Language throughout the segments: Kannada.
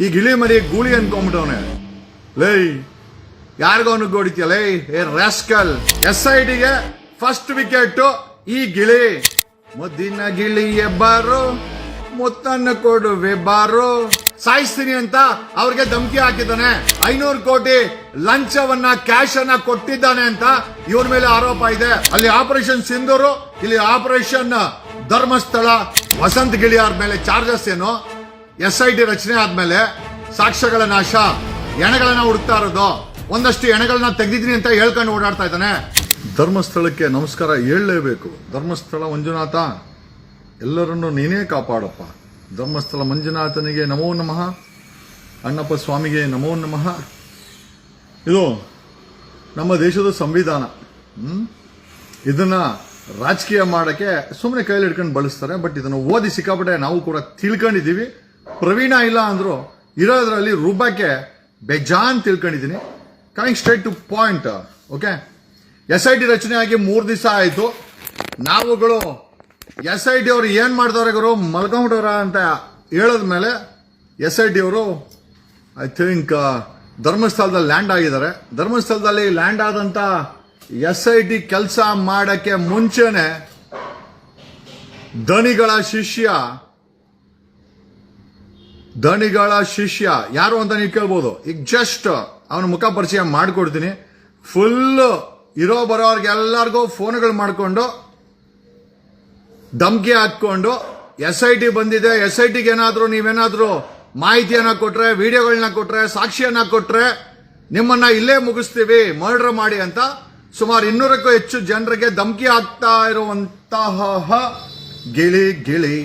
ಈ ಗಿಳಿ ಮರಿ ಗೂಳಿ ಅನ್ಕೊಂಬಿಟ್ಟವನೆ ಲೈ ಯಾರಿಗೋ ಗೋಡಿತೀಯ? ಲೈ ಏ ರಾಸ್ಕಲ್. ಎಸ್ ಐ ಟಿಗೆ ಫಸ್ಟ್ ವಿಕೆಟ್ ಈ ಗಿಳಿ. ಮುದ್ದಿನ ಗಿಳಿ ಬಾರು, ಮುತ್ತನ್ನು ಕೊಡುವೆ ಬಾರು. ಸಾಯಿಸ್ತೀನಿ ಅಂತ ಅವ್ರಿಗೆ ಧಮಕಿ ಹಾಕಿದ್ದಾನೆ. ಐನೂರು ಕೋಟಿ ಲಂಚವನ್ನ ಕ್ಯಾಶ್ ಅನ್ನ ಕೊಟ್ಟಿದ್ದಾನೆ ಅಂತ ಇವ್ರ ಮೇಲೆ ಆರೋಪ ಇದೆ. ಅಲ್ಲಿ ಆಪರೇಷನ್ ಸಿಂಧೂರು, ಇಲ್ಲಿ ಆಪರೇಷನ್ ಧರ್ಮಸ್ಥಳ. ವಸಂತ ಗಿಳಿಯಾರ್ ಮೇಲೆ ಚಾರ್ಜಸ್ ಏನು? ಎಸ್ ಐ ಟಿ ರಚನೆ ಆದ್ಮೇಲೆ ಸಾಕ್ಷ್ಯಗಳ ನಾಶ, ಎಣೆಗಳನ್ನ ಹುಡುಕ್ತಾ ಇರೋದು. ಒಂದಷ್ಟು ಎಣೆಗಳನ್ನ ತೆಗೆದಿದ್ದೀನಿ ಅಂತ ಹೇಳ್ಕೊಂಡು ಓಡಾಡ್ತಾ ಇದ್ದಾನೆ. ಧರ್ಮಸ್ಥಳಕ್ಕೆ ನಮಸ್ಕಾರ ಹೇಳಲೇಬೇಕು. ಧರ್ಮಸ್ಥಳ ಮಂಜುನಾಥ, ಎಲ್ಲರನ್ನು ನೀನೇ ಕಾಪಾಡಪ್ಪ. ಧರ್ಮಸ್ಥಳ ಮಂಜುನಾಥನಿಗೆ ನಮೋ ನಮಃ. ಅಣ್ಣಪ್ಪ ಸ್ವಾಮಿಗೆ ನಮೋ ನಮಃ. ಇದು ನಮ್ಮ ದೇಶದ ಸಂವಿಧಾನ? ಇದನ್ನ ರಾಜಕೀಯ ಮಾಡಕ್ಕೆ ಸುಮ್ಮನೆ ಕೈಲಿ ಹಿಡ್ಕೊಂಡು ಬಳಸ್ತಾರೆ, ಬಟ್ ಇದನ್ನು ಓದಿ ಸಿಕ್ಕಾಪಟ್ಟೆ ನಾವು ಕೂಡ ತಿಳ್ಕೊಂಡಿದ್ದೀವಿ. ಪ್ರವೀಣ ಇಲ್ಲ ಅಂದ್ರು ಇರೋದ್ರಲ್ಲಿ ರುಬ್ಬಕ್ಕೆ ಬೇಜಾನ್ ತಿಳ್ಕೊಂಡಿದ್ದೀನಿ. Coming straight to point okay S I T ರಚನೆ ಆಗಿ ಮೂರು ದಿವಸ ಆಯಿತು. ನಾವುಗಳು ಎಸ್ ಐ ಟಿ ಅವರು ಏನು ಮಾಡ್ದವ್ರೆ ಗುರು? ಅಂತ ಮೇಲೆ ಎಸ್ ಐ ಟಿ ಅವರು ಐ ಥಿಂಕ್ ಧರ್ಮಸ್ಥಳದಲ್ಲಿ ಲ್ಯಾಂಡ್ ಆಗಿದ್ದಾರೆ. ಧರ್ಮಸ್ಥಳದಲ್ಲಿ ಲ್ಯಾಂಡ್ ಆದಂತ ಎಸ್ ಐ ಟಿ ಕೆಲಸ ಮಾಡಕ್ಕೆ ಮುಂಚೆನೆ ಧನಿಗಳ ಶಿಷ್ಯ ದಣಿಗಳ ಶಿಷ್ಯ. ಯಾರು ಅಂತ ನೀವು ಕೇಳ್ಬೋದು? ಈಗ ಜಸ್ಟ್ ಅವನ ಮುಖ ಪರಿಚಯ ಮಾಡಿಕೊಡ್ತೀನಿ. ಫುಲ್ ಇರೋ ಬರೋರ್ಗೆ ಎಲ್ಲರಿಗೂ ಫೋನ್ಗಳು ಮಾಡಿಕೊಂಡು, ಧಮ್ಕಿ ಹಾಕ್ಕೊಂಡು ಎಸ್ ಐ ಟಿ ಬಂದಿದೆ. ಎಸ್ ಐ ಟಿಗೆ ಏನಾದರೂ ನೀವೇನಾದರೂ ಮಾಹಿತಿಯನ್ನ ಕೊಟ್ರೆ ವಿಡಿಯೋಗಳನ್ನ ಕೊಟ್ರೆ, ಸಾಕ್ಷಿಯನ್ನ ಕೊಟ್ರೆ, ನಿಮ್ಮನ್ನ ಇಲ್ಲೇ ಮುಗಿಸ್ತೀವಿ ಮರ್ಡರ್ ಮಾಡಿ ಅಂತ ಸುಮಾರು ಇನ್ನೂರಕ್ಕೂ ಹೆಚ್ಚು ಜನರಿಗೆ ಧಮಕಿ ಹಾಕ್ತಾ ಇರುವಂತಹ ಗಿಳಿ ಗಿಳಿ,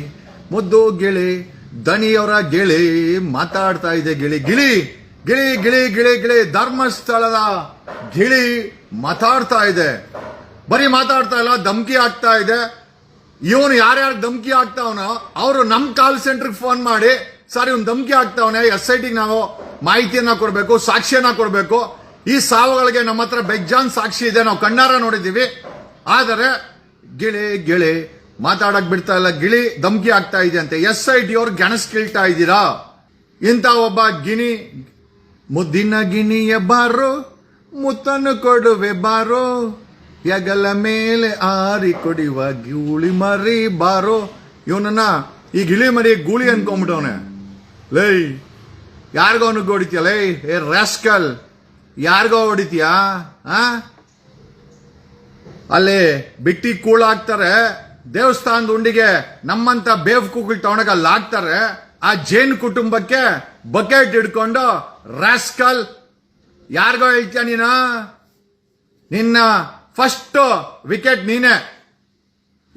ಮುದ್ದು ಗಿಳಿ ದಣಿಯವರ ಗಿಳಿ ಮಾತಾಡ್ತಾ ಇದೆ ಗಿಳಿ ಗಿಳಿ ಗಿಳಿ ಗಿಳಿ ಗಿಳಿ ಗಿಳಿ, ಧರ್ಮಸ್ಥಳದ ಗಿಳಿ ಮಾತಾಡ್ತಾ ಇದೆ. ಬರೀ ಮಾತಾಡ್ತಾ ಇಲ್ಲ, ಧಮಕಿ ಆಗ್ತಾ ಇದೆ. ಇವನು ಯಾರ್ಯಾರು ಧಮಕಿ ಆಗ್ತಾವನೋ ಅವರು ನಮ್ಮ ಕಾಲ್ ಸೆಂಟರ್ಗೆ ಫೋನ್ ಮಾಡಿ, ಸರ್, ಇವ್ನು ಧಮ್ಕಿ ಆಗ್ತಾವನೆ ಎಸ್ ಐ ಟಿಗೆ ನಾವು ಮಾಹಿತಿಯನ್ನ ಕೊಡಬೇಕು, ಸಾಕ್ಷಿಯನ್ನ ಕೊಡಬೇಕು. ಈ ಸಾವುಗಳಿಗೆ ನಮ್ಮ ಹತ್ರ ಬೆಜ್ಜಾನ್ ಸಾಕ್ಷಿ ಇದೆ, ನಾವು ಕಣ್ಣಾರ ನೋಡಿದ್ದೀವಿ. ಆದರೆ, ಗಿಳಿ ಗಿಳಿ ಮಾತಾಡಕ್ ಬಿಡ್ತಾ ಇಲ್ಲ, ಗಿಳಿ ಧಮಕಿ ಆಗ್ತಾ ಇದೆ ಅಂತೆ. ಎಸ್ ಐ ಟಿ ಅವ್ರು ಗೆಣಸ್ ಕೀಳ್ತಾ ಇದ್ದೀರಾ? ಇಂಥ ಒಬ್ಬ ಗಿಣಿ, ಮುದ್ದಿನ ಗಿಣಿಯ ಬಾರೋ ಮುತ್ತನ್ನು ಕೊಡುವೆ ಬಾರೋ, ಹೆಗಲ ಮೇಲೆ ಆರಿ ಕೊಡಿವ ಗೂಳಿ ಮರಿ ಬಾರೋ. ಇವನನ್ನ ಈ ಗಿಳಿ ಮರಿ ಗೂಳಿ ಅನ್ಕೊಂಬಿಟ್ಟವನೆ ಲೈ ಯಾರಿಗೋ ಅವನಿಗೆ ಹೊಡಿತೀಯ? ಲೈ ಏ ರಾಸ್ಕಲ್, ಯಾರಿಗೋ ಹೊಡಿತೀಯಾ? ಆ? ಅಲ್ಲಿ, ಬಿಟ್ಟಿ ಕೂಳ ಹಾಕ್ತಾರೆ ದೇವಸ್ಥಾನದ ಉಂಡಿಗೆ ನಮ್ಮಂತ ಬೇವ್ ಕೂಗುಳ್ ತಗೊಂಡಾಗ ಹಾಕ್ತಾರೆ ಆ ಜೈನ್ ಕುಟುಂಬಕ್ಕೆ ಬಕೆಟ್ ಹಿಡ್ಕೊಂಡು, ರಾಸ್ಕಲ್, ಯಾರಿಗೋ ಹೇಳ್ತೀಯ ನೀನ? ನಿನ್ನ ಫಸ್ಟ್ ವಿಕೆಟ್ ನೀನೆ.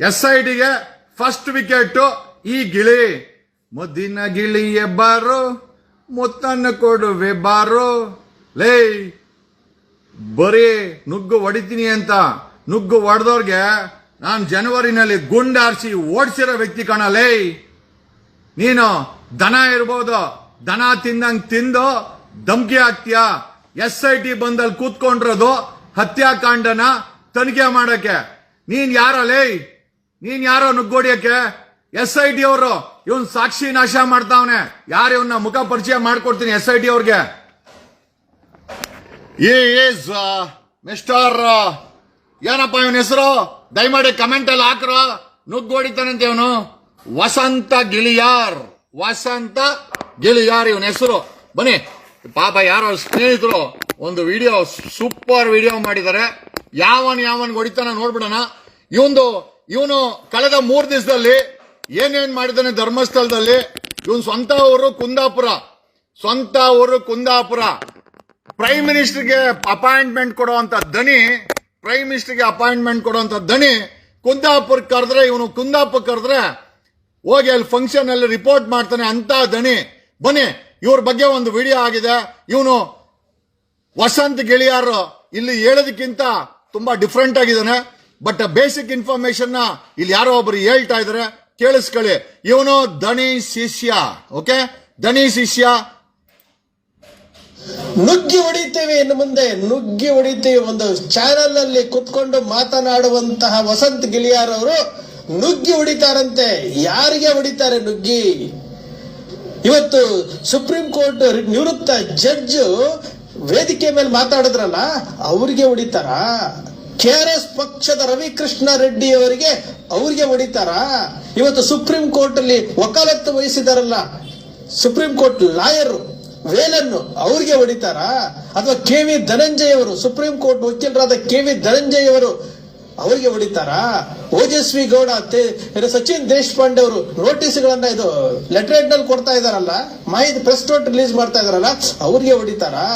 ಎಸ್ ಐ ಡಿಗೆ ಫಸ್ಟ್ ವಿಕೆಟ್ ಈ ಗಿಳಿ. ಮುದ್ದಿನ ಗಿಳಿ ಬಾರೋ, ಮುತ್ತನ್ನು ಕೊಡುವೆ ಬಾರು. ಲೇ, ಬರೀ ನುಗ್ಗು ಹೊಡಿತೀನಿ ಅಂತ ನುಗ್ಗು ಹೊಡೆದವ್ರಿಗೆ ನಾನು ಜನವರಿನಲ್ಲಿ ಗುಂಡಾರಿಸಿ ಓಡಿಸಿರೋ ವ್ಯಕ್ತಿ ಕಾಣಲೇ ನೀನು ದನ ಇರ್ಬೋದು, ದನ ತಿಂದಂಗೆ ತಿಂದು ಧಮ್ಕಿ ಹಾಕ್ತೀಯ? ಎಸ್ ಐ ಟಿ ಬಂದಲ್ಲಿ ಕೂತ್ಕೊಂಡಿರೋದು ಹತ್ಯಾಕಾಂಡನ ತನಿಖೆ ಮಾಡಕ್ಕೆ. ನೀನ್ ಯಾರಲೇ ನೀನ್ ಯಾರೋ ನುಗ್ಗೋಡಿಯಕ್ಕೆ? ಎಸ್ ಐ ಟಿ ಅವರು, ಇವನ್ ಸಾಕ್ಷಿ ನಾಶ ಮಾಡ್ತಾವನೆ. ಯಾರು ಇವನ್ನ ಮುಖ ಪರಿಚಯ ಮಾಡ್ಕೊಡ್ತೀನಿ ಎಸ್ ಐ ಟಿ ಅವ್ರಿಗೆ? ಈಸ್ ಮಿಸ್ಟರ್ ಏನಪ್ಪ ಇವನ ಹೆಸರು? ದಯಮಾಡಿ ಕಮೆಂಟ್ ಅಲ್ಲಿ ಹಾಕ್ರ. ನುಗ್ಗೋಡಿತಾನಂತೆ ಇವನು. ವಸಂತ ಗಿಳಿಯಾರ್. ವಸಂತ ಗಿಳಿಯಾರ್ ಇವನ ಹೆಸರು. ಬನ್ನಿ, ಪಾಪ ಯಾರೋ ಸ್ನೇಹಿತರು ಒಂದು ವಿಡಿಯೋ ಸೂಪರ್ ವಿಡಿಯೋ ಮಾಡಿದ್ದಾರೆ. ಯಾವನ್ ಯಾವನ್ ಹೊಡಿತಾನ ನೋಡ್ಬಿಡೋಣ. ಇವನು ಇವನು ಕಳೆದ ಮೂರ್ ದಿವಸದಲ್ಲಿ ಏನೇನ್ ಮಾಡಿದಾನೆ ಧರ್ಮಸ್ಥಳದಲ್ಲಿ? ಇವನ್ ಸ್ವಂತ ಊರು ಕುಂದಾಪುರ. ಸ್ವಂತ ಊರು ಕುಂದಾಪುರ. ಪ್ರೈಮ್ ಮಿನಿಸ್ಟರ್ಗೆ ಅಪಾಯಿಂಟ್ಮೆಂಟ್ ಕೊಡುವಂತ ದನಿ ಪ್ರೈಮ್ ಮಿನಿಸ್ಟರ್ಗೆ ಅಪಾಯಿಂಟ್ಮೆಂಟ್ ಕೊಡುವಂಥ ದಣಿ ಕುಂದಾಪುರ್ ಕರೆದ್ರೆ, ಇವನು ಕುಂದಾಪುರ್ ಕರೆದ್ರೆ ಹೋಗಿ ಅಲ್ಲಿ ಫಂಕ್ಷನ್ ಅಲ್ಲಿ ರಿಪೋರ್ಟ್ ಮಾಡ್ತಾನೆ ಅಂತ ದಣಿ. ಬನ್ನಿ, ಇವ್ರ ಬಗ್ಗೆ ಒಂದು ವಿಡಿಯೋ ಆಗಿದೆ. ಇವನು ವಸಂತ್ ಗೆಳೆಯಾರು ಇಲ್ಲಿ ಹೇಳೋದಕ್ಕಿಂತ ತುಂಬಾ ಡಿಫ್ರೆಂಟ್ ಆಗಿದ್ದಾನೆ. ಬಟ್ ಬೇಸಿಕ್ ಇನ್ಫಾರ್ಮೇಶನ್ ಇಲ್ಲಿ ಯಾರೋ ಒಬ್ರು ಹೇಳ್ತಾ ಇದಾರೆ, ಕೇಳಿಸ್ಕೊಳ್ಳಿ. ಇವನು ದಣಿ ಶಿಷ್ಯ ಓಕೆ ದಣಿ ಶಿಷ್ಯ ನುಗ್ಗಿ ಹೊಡಿತೇವೆ ಇನ್ನು ಮುಂದೆ. ನುಗ್ಗಿ ಹೊಡಿತೇವೆ ಒಂದು ಚಾನಲ್ ಅಲ್ಲಿ ಕುತ್ಕೊಂಡು ಮಾತನಾಡುವಂತಹ ವಸಂತ್ ಗಿಳಿಯಾರ್ ಅವರು ನುಗ್ಗಿ ಹೊಡಿತಾರಂತೆ. ಯಾರಿಗೆ ಹೊಡಿತಾರೆ ನುಗ್ಗಿ? ಇವತ್ತು ಸುಪ್ರೀಂ ಕೋರ್ಟ್ ನಿವೃತ್ತ ಜಡ್ಜ್ ವೇದಿಕೆ ಮೇಲೆ ಮಾತಾಡಿದ್ರಲ್ಲ, ಅವ್ರಿಗೆ ಹೊಡಿತಾರ? ಕೆ ಆರ್ ಎಸ್ ಪಕ್ಷದ ರವಿಕೃಷ್ಣ ರೆಡ್ಡಿ ಅವರಿಗೆ ಅವ್ರಿಗೆ ಹೊಡಿತಾರ? ಇವತ್ತು ಸುಪ್ರೀಂ ಕೋರ್ಟ್ ಅಲ್ಲಿ ವಕಾಲತ್ತು ವಹಿಸಿದಾರಲ್ಲ, ಸುಪ್ರೀಂ ಕೋರ್ಟ್ ಲಾಯರ್. ವೇಲನ್ನು ಅವ್ರಿಗೆ ಹೊಡಿತಾರಾ? ಅಥವಾ ಕೆ ವಿ ಧನಂಜಯ್ ಅವರು ಸುಪ್ರೀಂ ಕೋರ್ಟ್ ವಕೀಲರಾದ ಕೆ ವಿ ಧನಂಜಯ್ ಅವರು ಅವರಿಗೆ ಹೊಡಿತಾರಾ? ಓಜಸ್ವಿ ಗೌಡ ಸಚಿನ್ ದೇಶಪಾಂಡೆ ಅವರು ನೋಟಿಸ್ಗಳನ್ನ ಇದು ಲೆಟರ್ನಲ್ಲಿ ಕೊಡ್ತಾ ಇದಾರಲ್ಲ, ಮಾಹಿತಿ ಪ್ರೆಸ್ ನೋಟ್ ರಿಲೀಸ್ ಮಾಡ್ತಾ ಇದಾರಲ್ಲ, ಅವ್ರಿಗೆ ಹೊಡಿತಾರಾ?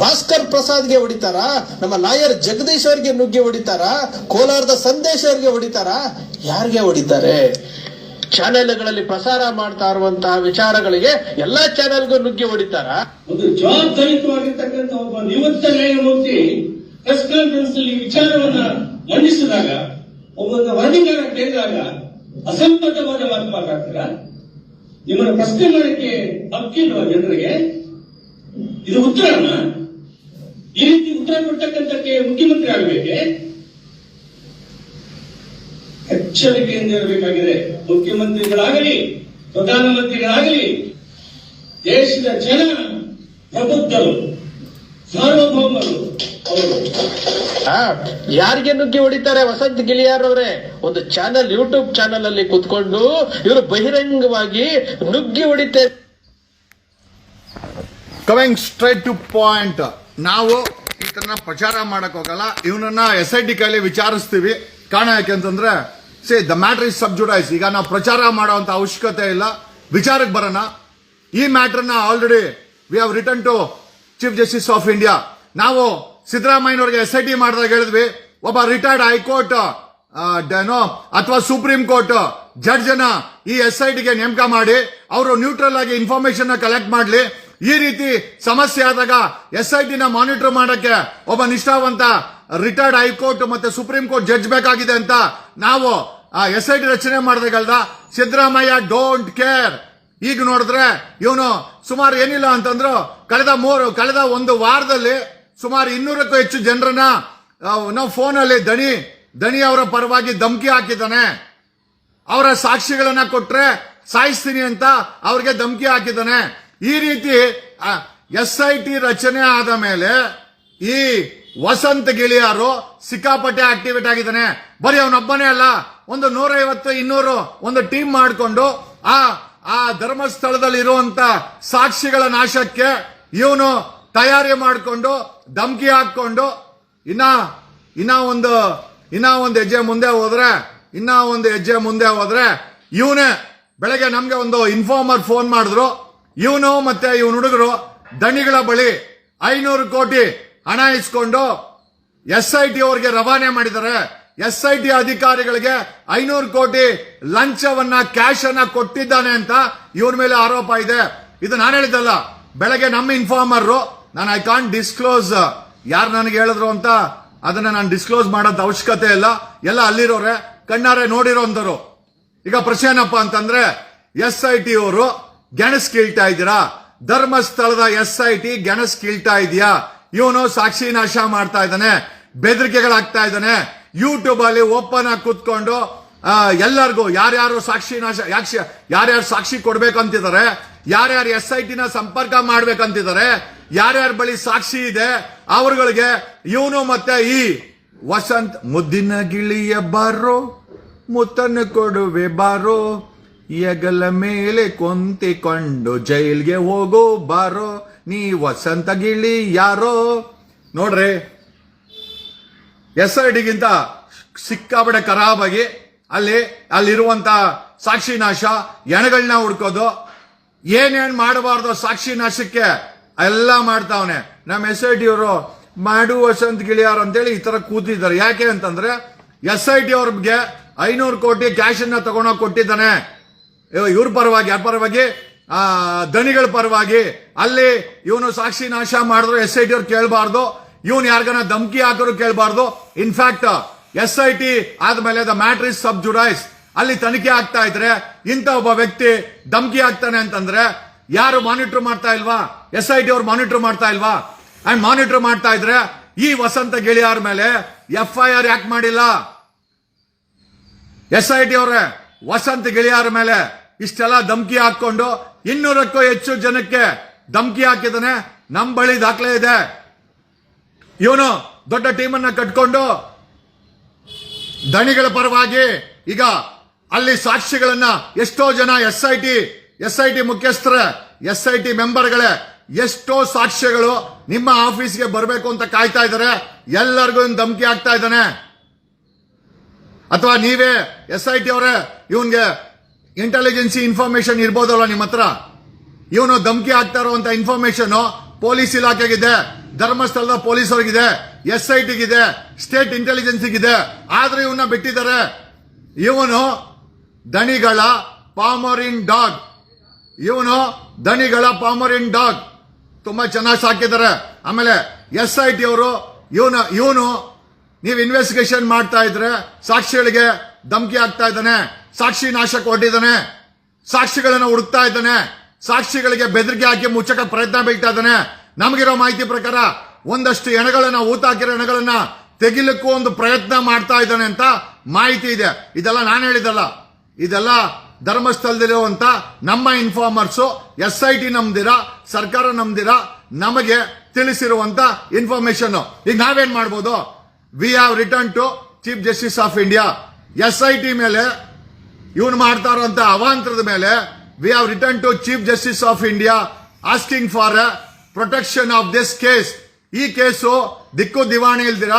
ಭಾಸ್ಕರ್ ಪ್ರಸಾದ್ಗೆ ಹೊಡಿತಾರಾ? ನಮ್ಮ ಲಾಯರ್ ಜಗದೀಶ್ ಅವರಿಗೆ ನುಗ್ಗಿ ಹೊಡಿತಾರಾ? ಕೋಲಾರದ ಸಂದೇಶ್ ಅವರಿಗೆ ಹೊಡಿತಾರಾ? ಯಾರಿಗೆ ಹೊಡಿತಾರೆ? ಚಾನೆಲ್ಗಳಲ್ಲಿ ಪ್ರಸಾರ ಮಾಡ್ತಾ ಇರುವಂತಹ ವಿಚಾರಗಳಿಗೆ ಎಲ್ಲಾ ಚಾನೆಲ್ಗೂ ನುಗ್ಗಿ ಹೊಡಿತಾರ? ಒಂದು ಜವಾಬ್ದಾರಿಯುತವಾಗಿರ್ತಕ್ಕಂಥ ಒಬ್ಬ ನಿವೃತ್ತ ನ್ಯಾಯಮೂರ್ತಿ ಪ್ರೆಸ್ ಕಾನ್ಫರೆನ್ಸ್ ಅಲ್ಲಿ ವಿಚಾರವನ್ನ ಮಂಡಿಸಿದಾಗ ಒಬ್ಬ ವರದಿಗಾರ ಕೇಳಿದಾಗ ಅಸಂಬದ್ಧವಾದ ಮಾತು ಮಾತಾಡ್ತೀರಾ? ನಿಮ್ಮನ್ನು ಪ್ರಶ್ನೆ ಮಾಡಕ್ಕೆ ಜನರಿಗೆ ಇದು ಉತ್ತರನ? ಈ ರೀತಿ ಉತ್ತರ ಕೊಡ್ತಕ್ಕಂಥಕ್ಕೆ ಮುಖ್ಯಮಂತ್ರಿ ಆಗಬೇಕೆ? ಎಚ್ಚರಿಕೆಯಿಂದ ಇರಬೇಕಾಗಿದೆ. ಮುಖ್ಯಮಂತ್ರಿಗಳಾಗಲಿ ಪ್ರಧಾನಮಂತ್ರಿಗಳಾಗಲಿ ದೇಶದ ಜನ ಪ್ರಬುದ್ಧರು ಸಾರ್ವಭೌಮರು ಯಾರಿಗೆ ನುಗ್ಗಿ ಹೊಡಿತಾರೆ ವಸಂತ್ ಗಿಳಿಯಾರ್ ಅವರೇ? ಒಂದು ಚಾನೆಲ್ ಯೂಟ್ಯೂಬ್ ಚಾನಲ್ ಅಲ್ಲಿ ಕುತ್ಕೊಂಡು ಇವರು ಬಹಿರಂಗವಾಗಿ ನುಗ್ಗಿ ಹೊಡಿತಾರೆ. ಕಮಿಂಗ್ ಸ್ಟ್ರೈಟ್ ಟು ಪಾಯಿಂಟ್ ನಾವು ಈತನ ಪ್ರಚಾರ ಮಾಡಕ್ ಹೋಗಲ್ಲ. ಇವನನ್ನ ಎಸ್ ಐ ಟಿ ಕೈಲಿ ವಿಚಾರಿಸ್ತೀವಿ. ಕಾರಣ ಯಾಕೆಂತಂದ್ರೆ see the matter is sub judice ಈಗ ನಾವು ಪ್ರಚಾರ ಮಾಡುವಂತ ಅವಶ್ಯಕತೆ ಇಲ್ಲ. ವಿಚಾರಕ್ಕೆ ಬರೋಣ. ಈ ಮ್ಯಾಟರ್ನ already we have written to chief justice of India ನಾವು ಸಿದ್ದರಾಮಯ್ಯನವ್ರಿಗೆ ಎಸ್ ಐ ಟಿ ಮಾಡಿದಾಗ ಹೇಳಿದ್ವಿ. ಒಬ್ಬ ರಿಟೈರ್ಡ್ ಹೈಕೋರ್ಟ್ ಅಥವಾ ಸುಪ್ರೀಂ ಕೋರ್ಟ್ ಜಡ್ಜನ ಈ ಎಸ್ ಐ ಟಿಗೆ ನೇಮಕ ಮಾಡಿ, ಅವರು ನ್ಯೂಟ್ರಲ್ ಆಗಿ ಇನ್ಫಾರ್ಮೇಶನ್ ಕಲೆಕ್ಟ್ ಮಾಡಲಿ. ಈ ರೀತಿ ಸಮಸ್ಯೆ ಆದಾಗ ಎಸ್ ಐ ಟಿನ ಮಾನಿಟರ್ ಮಾಡಕ್ಕೆ ಒಬ್ಬ ನಿಷ್ಠಾವಂತ ರಿಟೈರ್ಡ್ ಹೈಕೋರ್ಟ್ ಮತ್ತೆ ಸುಪ್ರೀಂ ಕೋರ್ಟ್ ಜಡ್ಜ್ ಬೇಕಾಗಿದೆ ಅಂತ ನಾವು ಎಸ್ ಐ ಟಿ ರಚನೆ ಮಾಡಿದಾಗಲ್ದ? ಸಿದ್ದರಾಮಯ್ಯ ಡೋಂಟ್ ಕೇರ್ ಈಗ ನೋಡಿದ್ರೆ ಇವನು ಸುಮಾರು ಏನಿಲ್ಲ ಅಂತಂದ್ರು ಕಳೆದ ಮೂರು, ಕಳೆದ ಒಂದು ವಾರದಲ್ಲಿ ಸುಮಾರು ಇನ್ನೂರಕ್ಕೂ ಹೆಚ್ಚು ಜನರನ್ನ ನಾವು ಫೋನಲ್ಲಿ ದಣಿ ದಣಿ ಅವರ ಪರವಾಗಿ ಧಮಕಿ ಹಾಕಿದ್ದಾನೆ. ಅವರ ಸಾಕ್ಷಿಗಳನ್ನ ಕೊಟ್ರೆ ಸಾಯಿಸ್ತೀನಿ ಅಂತ ಅವ್ರಿಗೆ ಧಮಕಿ ಹಾಕಿದ್ದಾನೆ. ಈ ರೀತಿ ಎಸ್ ಐ ಟಿ ರಚನೆ ಆದ ಮೇಲೆ ಈ ವಸಂತ ಗಿಳಿಯಾರು ಸಿಕ್ಕಾಪಟ್ಟೆ ಆಕ್ಟಿವೇಟ್ ಆಗಿದ್ದಾನೆ. ಬರೀ ಅವನೊಬ್ಬನೇ ಅಲ್ಲ, ಒಂದು ನೂರೈವತ್ತು, ಇನ್ನೂರು ಒಂದು ಟೀಮ್ ಮಾಡಿಕೊಂಡು ಆ ಆ ಧರ್ಮಸ್ಥಳದಲ್ಲಿ ಇರುವಂತ ಸಾಕ್ಷಿಗಳ ನಾಶಕ್ಕೆ ಇವನು ತಯಾರಿ ಮಾಡಿಕೊಂಡು, ಧಮಕಿ ಹಾಕೊಂಡು ಇನ್ನ ಇನ್ನ ಒಂದು ಇನ್ನ ಒಂದು ಹೆಜ್ಜೆ ಮುಂದೆ ಹೋದ್ರೆ, ಇನ್ನ ಒಂದು ಹೆಜ್ಜೆ ಮುಂದೆ ಹೋದ್ರೆ ಇವನೇ ಬೆಳಗ್ಗೆ ನಮ್ಗೆ ಒಂದು ಇನ್ಫಾರ್ಮರ್ ಫೋನ್ ಮಾಡಿದ್ರು. ಇವನು ಮತ್ತೆ ಇವನ್ ಹುಡುಗರು ದಣಿಗಳ ಬಳಿ ಐನೂರು ಕೋಟಿ ಹಣ ಇಸ್ಕೊಂಡು ಎಸ್ ಐ ಟಿ ಅವರಿಗೆ ರವಾನೆ ಮಾಡಿದ್ದಾರೆ. ಎಸ್ ಐ ಟಿ ಅಧಿಕಾರಿಗಳಿಗೆ ಐನೂರು ಕೋಟಿ ಲಂಚವನ್ನ ಕ್ಯಾಶ್ ಅನ್ನ ಕೊಟ್ಟಿದ್ದಾನೆ ಅಂತ ಇವ್ರ ಮೇಲೆ ಆರೋಪ ಇದೆ. ಇದು ನಾನು ಹೇಳಿದ್ದಲ್ಲ, ಬೆಳಗ್ಗೆ ನಮ್ಮ ಇನ್ಫಾರ್ಮರ್ ನಾನು ಐ ಕಾಂಟ್ ಡಿಸ್ಕ್ಲೋಸ್ ಯಾರು ನನಗೆ ಹೇಳಿದ್ರು ಅಂತ, ಅದನ್ನ ನಾನು ಡಿಸ್ಕ್ಲೋಸ್ ಮಾಡೋದ್ ಅವಶ್ಯಕತೆ ಇಲ್ಲ. ಎಲ್ಲ ಅಲ್ಲಿರೋರೆ, ಕಣ್ಣಾರೆ ನೋಡಿರೋಂಥವ್ರು. ಈಗ ಪ್ರಶ್ನೆ ಏನಪ್ಪ ಅಂತಂದ್ರೆ ಎಸ್ ಐ ಟಿ ಅವರು ಗೆಣಸ್ ಕೀಳ್ತಾ ಇದ್ದೀರಾ? ಧರ್ಮಸ್ಥಳದ ಎಸ್ ಐ ಟಿ ಗೆಣಸ್ ಕೀಳ್ತಾ ಇದೆಯಾ ಇವನು ಸಾಕ್ಷಿ ನಾಶ ಮಾಡ್ತಾ ಇದ್ದಾನೆ, ಬೆದರಿಕೆಗಳಾಗ್ತಾ ಇದ್ದಾನೆ. ಯೂಟ್ಯೂಬ್ ಅಲ್ಲಿ ಓಪನ್ ಆಗಿ ಕೂತ್ಕೊಂಡು ಎಲ್ಲರಿಗೂ ಯಾರ್ಯಾರು ಸಾಕ್ಷಿ ನಾಶ, ಯಾಕ್ಷಿ, ಯಾರ್ಯಾರು ಸಾಕ್ಷಿ ಕೊಡ್ಬೇಕಂತಿದ್ದಾರೆ, ಯಾರ್ಯಾರು ಎಸ್ ಐ ಟಿನ ಸಂಪರ್ಕ ಮಾಡ್ಬೇಕಂತಿದ್ದಾರೆ, ಯಾರ್ಯಾರ ಬಳಿ ಸಾಕ್ಷಿ ಇದೆ, ಅವರುಗಳಿಗೆ ಇವನು ಮತ್ತೆ ಈ ವಸಂತ್ ಮುದ್ದಿನ ಗಿಳಿಯ ಬಾರೋ ಮುತ್ತನ್ನು ಕೊಡುವೆ ಬಾರೋ, ಎಗಲ ಮೇಲೆ ಕೊಂತಿಕೊಂಡು ಜೈಲ್ಗೆ ಹೋಗೋ ಬಾರೋ ನೀ ವಸಂತ ಗಿಳಿ ಯಾರೋ? ನೋಡ್ರಿ, ಎಸ್ ಐ ಡಿಗಿಂತ ಸಿಕ್ಕಾಬಡೆ ಖರಾಬಾಗಿ ಅಲ್ಲಿ, ಅಲ್ಲಿರುವಂತ ಸಾಕ್ಷಿ ನಾಶ ಎಣಗಳನ್ನ ಹುಡ್ಕೋದು, ಏನೇನ್ ಮಾಡಬಾರ್ದು ಸಾಕ್ಷಿ ನಾಶಕ್ಕೆ ಎಲ್ಲ ಮಾಡ್ತಾವನೆ. ನಮ್ಮ ಎಸ್ ಐ ಟಿ ಅವರು ಮಾಡು ವಸಂತ ಗಿಳಿಯಾರ್ ಅಂತೇಳಿ ಈ ತರ ಕೂತಿದ್ದಾರೆ. ಯಾಕೆ ಅಂತಂದ್ರೆ, ಎಸ್ ಐ ಟಿ ಅವ್ರಿಗೆ ಐನೂರು ಕೋಟಿ ಕ್ಯಾಶ್ ಅನ್ನ ತಗೊಂಡೋಗಿ ಕೊಟ್ಟಿದ್ದಾನೆ. ಇವ್ರ ಪರವಾಗಿ, ಯಾರ ಪರವಾಗಿ? ಆ, ದನಿಗಳ ಪರವಾಗಿ ಅಲ್ಲಿ ಇವನು ಸಾಕ್ಷಿ ನಾಶ ಮಾಡಿದ್ರು ಎಸ್ ಐ ಟಿ ಅವ್ರು ಕೇಳಬಾರ್ದು. ಇವನು ಯಾರಿಗನ ಧಮಕಿ ಹಾಕೋರು ಕೇಳಬಾರ್ದು. In fact S I T ಆದ್ಮೇಲೆ the matter is sub judice ಅಲ್ಲಿ ತನಿಖೆ ಆಗ್ತಾ ಇದ್ರೆ ಇಂಥ ಒಬ್ಬ ವ್ಯಕ್ತಿ ಧಮಕಿ ಆಗ್ತಾನೆ ಅಂತಂದ್ರೆ ಯಾರು ಮಾನಿಟರ್ ಮಾಡ್ತಾ ಇಲ್ವಾ? ಎಸ್ ಐ ಟಿ ಅವ್ರು ಮಾನಿಟರ್ ಮಾಡ್ತಾ ಇಲ್ವಾ? ಅಂಡ್ ಮಾನಿಟರ್ ಮಾಡ್ತಾ ಇದ್ರೆ ಈ ವಸಂತ ಗೆಳೆಯರ ಮೇಲೆ ಎಫ್ ಐ ಆರ್ ಯಾಕೆ ಮಾಡಿಲ್ಲ? ಎಸ್ ಐ ಟಿ ಅವರೇ, ವಸಂತ ಗೆಳೆಯರ ಮೇಲೆ ಇಷ್ಟೆಲ್ಲ ಧಮಕಿ ಹಾಕೊಂಡು ಇನ್ನೂರಕ್ಕೂ ಹೆಚ್ಚು ಜನಕ್ಕೆ ಧಮಕಿ ಹಾಕಿದಾನೆ ನಮ್ ಬಳಿ ದಾಖಲೆ ಇದೆ. ಇವನು ದೊಡ್ಡ ಟೀಮನ್ನ ಕಟ್ಕೊಂಡು ದಣಿಗಳ ಪರವಾಗಿ ಈಗ ಅಲ್ಲಿ ಸಾಕ್ಷಿಗಳನ್ನ ಎಷ್ಟೋ ಜನ S I T S I T ಮುಖ್ಯಸ್ಥರ ಎಸ್ ಐ ಟಿ ಮೆಂಬರ್ಗಳೇ ಎಷ್ಟೋ ಸಾಕ್ಷ್ಯಗಳು ನಿಮ್ಮ ಆಫೀಸ್ಗೆ ಬರಬೇಕು ಅಂತ ಕಾಯ್ತಾ ಇದ್ದಾರೆ. ಎಲ್ಲರಿಗೂ ಧಮಕಿ ಆಗ್ತಾ ಇದ್ದಾನೆ. ಅಥವಾ ನೀವೇ ಎಸ್ ಐ ಟಿ ಅವರೇ, ಇವನ್ಗೆ ಇಂಟೆಲಿಜೆನ್ಸಿ ಇನ್ಫಾರ್ಮೇಶನ್ ಇರ್ಬೋದಲ್ಲ ನಿಮ್ಮ ಹತ್ರ? ಇವನು ಧಮಕಿ ಆಗ್ತಾ ಇರುವಂತ ಇನ್ಫಾರ್ಮೇಶನ್ ಪೊಲೀಸ್ ಇಲಾಖೆಗಿದೆ, ಧರ್ಮಸ್ಥಳದ ಪೊಲೀಸರಿಗಿದೆ ಎಸ್ ಐ ಟಿಗಿದೆ ಸ್ಟೇಟ್ ಇಂಟೆಲಿಜೆನ್ಸಿಗಿದೆ ಆದ್ರೆ ಇವನ್ನ ಬಿಟ್ಟಿದ್ದಾರೆ. ಇವನು ದಣಿಗಳ ಪಾಮರಿನ್ ಡಾಗ್. ಇವನು ದಣಿಗಳ ಪಾಮರಿನ್ ಡಾಗ್. ತುಂಬಾ ಚೆನ್ನಾಗಿ ಸಾಕಿದ್ದಾರೆ. ಆಮೇಲೆ ಎಸ್ ಐ ಟಿ ಅವರು ಇವನು ಇವನು ನೀವು ಇನ್ವೆಸ್ಟಿಗೇಷನ್ ಮಾಡ್ತಾ ಇದ್ರೆ ಸಾಕ್ಷಿಗಳಿಗೆ ಧಮಕಿ ಆಗ್ತಾ ಇದ್ದಾನೆ, ಸಾಕ್ಷಿ ನಾಶಕ್ಕೆ ಹೊರಟಿದ್ದಾನೆ, ಸಾಕ್ಷಿಗಳನ್ನು ಹುಡುಕ್ತಾ ಇದ್ದಾನೆ, ಸಾಕ್ಷಿಗಳಿಗೆ ಬೆದರಿಕೆ ಹಾಕಿ ಮುಚ್ಚಕ ಪ್ರಯತ್ನ ಬೀಳ್ತಾ ಇದ್ದಾನೆ. ನಮಗಿರೋ ಮಾಹಿತಿ ಪ್ರಕಾರ ಒಂದಷ್ಟು ಎಣಗಳನ್ನ, ಊತ ಹಾಕಿರೋ ಎಣಗಳನ್ನ ತೆಗಿಲಿಕ್ಕೂ ಒಂದು ಪ್ರಯತ್ನ ಮಾಡ್ತಾ ಇದ್ದಾನೆ ಅಂತ ಮಾಹಿತಿ ಇದೆ. ಇದೆಲ್ಲ ನಾನು ಹೇಳಿದಲ್ಲ ಇದೆಲ್ಲ ಧರ್ಮಸ್ಥಳದಲ್ಲಿರುವಂತ ನಮ್ಮ ಇನ್ಫಾರ್ಮರ್ಸು, ಎಸ್ ಐ ಟಿ ನಮ್ದಿರ, ಸರ್ಕಾರ ನಮ್ದಿರ ನಮಗೆ ತಿಳಿಸಿರುವಂತ ಇನ್ಫಾರ್ಮೇಶನ್ ಈಗ ನಾವೇನ್ ಮಾಡ್ಬೋದು? We have return to chief justice of India S I T ಮೇಲೆ ಇವನು ಮಾಡ್ತಾ ಇರುವಂತ ಅವಾಂತರದ ಮೇಲೆ we have return to chief justice of India asking for protection of this case ಈ ಕೇಸು ದಿಕ್ಕು ದಿವಾಣಿ ಇಲ್ದಿರ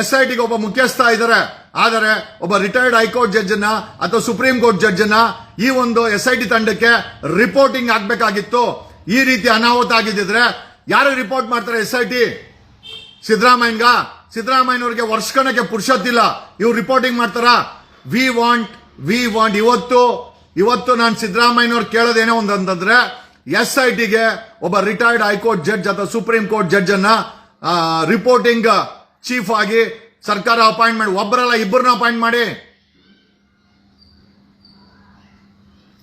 ಎಸ್ ಐ ಟಿಗೆ ಒಬ್ಬ ಮುಖ್ಯಸ್ಥ ಇದ್ದಾರೆ ಆದರೆ ಒಬ್ಬ ರಿಟೈರ್ಡ್ ಹೈಕೋರ್ಟ್ ಜಡ್ಜ್ ಅನ್ನ ಅಥವಾ ಸುಪ್ರೀಂ ಕೋರ್ಟ್ ಜಡ್ಜ್ ಅನ್ನ ಈ ಒಂದು ಎಸ್ ಐ ಟಿ ತಂಡಕ್ಕೆ ರಿಪೋರ್ಟಿಂಗ್ ಆಗಬೇಕಾಗಿತ್ತು. ಈ ರೀತಿ ಅನಾಹುತ ಆಗಿದ್ದಿದ್ರೆ ಯಾರು ರಿಪೋರ್ಟ್ ಮಾಡ್ತಾರೆ ಎಸ್ ಐ ಟಿ ಸಿದ್ದರಾಮಯ್ಯಗ ಸಿದ್ದರಾಮಯ್ಯನವ್ರಿಗೆ ವರ್ಷಕಣಕ್ಕೆ ಪುರುಷತ್ತಿಲ್ಲ ಇವ್ರು ರಿಪೋರ್ಟಿಂಗ್ ಮಾಡ್ತಾರ? ವಿ ವಾಂಟ್ ವಿ ವಾಂಟ್ ಇವತ್ತು ಇವತ್ತು ನಾನು ಸಿದ್ದರಾಮಯ್ಯನವ್ರು ಕೇಳೋದೇನೋ ಒಂದು ಅಂತಂದ್ರೆ, ಎಸ್ ಐ ಟಿಗೆ ಒಬ್ಬ ರಿಟೈರ್ಡ್ ಹೈಕೋರ್ಟ್ ಜಡ್ಜ್ ಅಥವಾ ಸುಪ್ರೀಂ ಕೋರ್ಟ್ ಜಡ್ಜ್ ಅನ್ನ ರಿಪೋರ್ಟಿಂಗ್ ಚೀಫ್ ಆಗಿ ಸರ್ಕಾರ ಅಪಾಯಿಂಟ್ ಮಾಡಿ ಒಬ್ಬರಲ್ಲ ಇಬ್ಬರನ್ನ ಅಪಾಯಿಂಟ್ ಮಾಡಿ.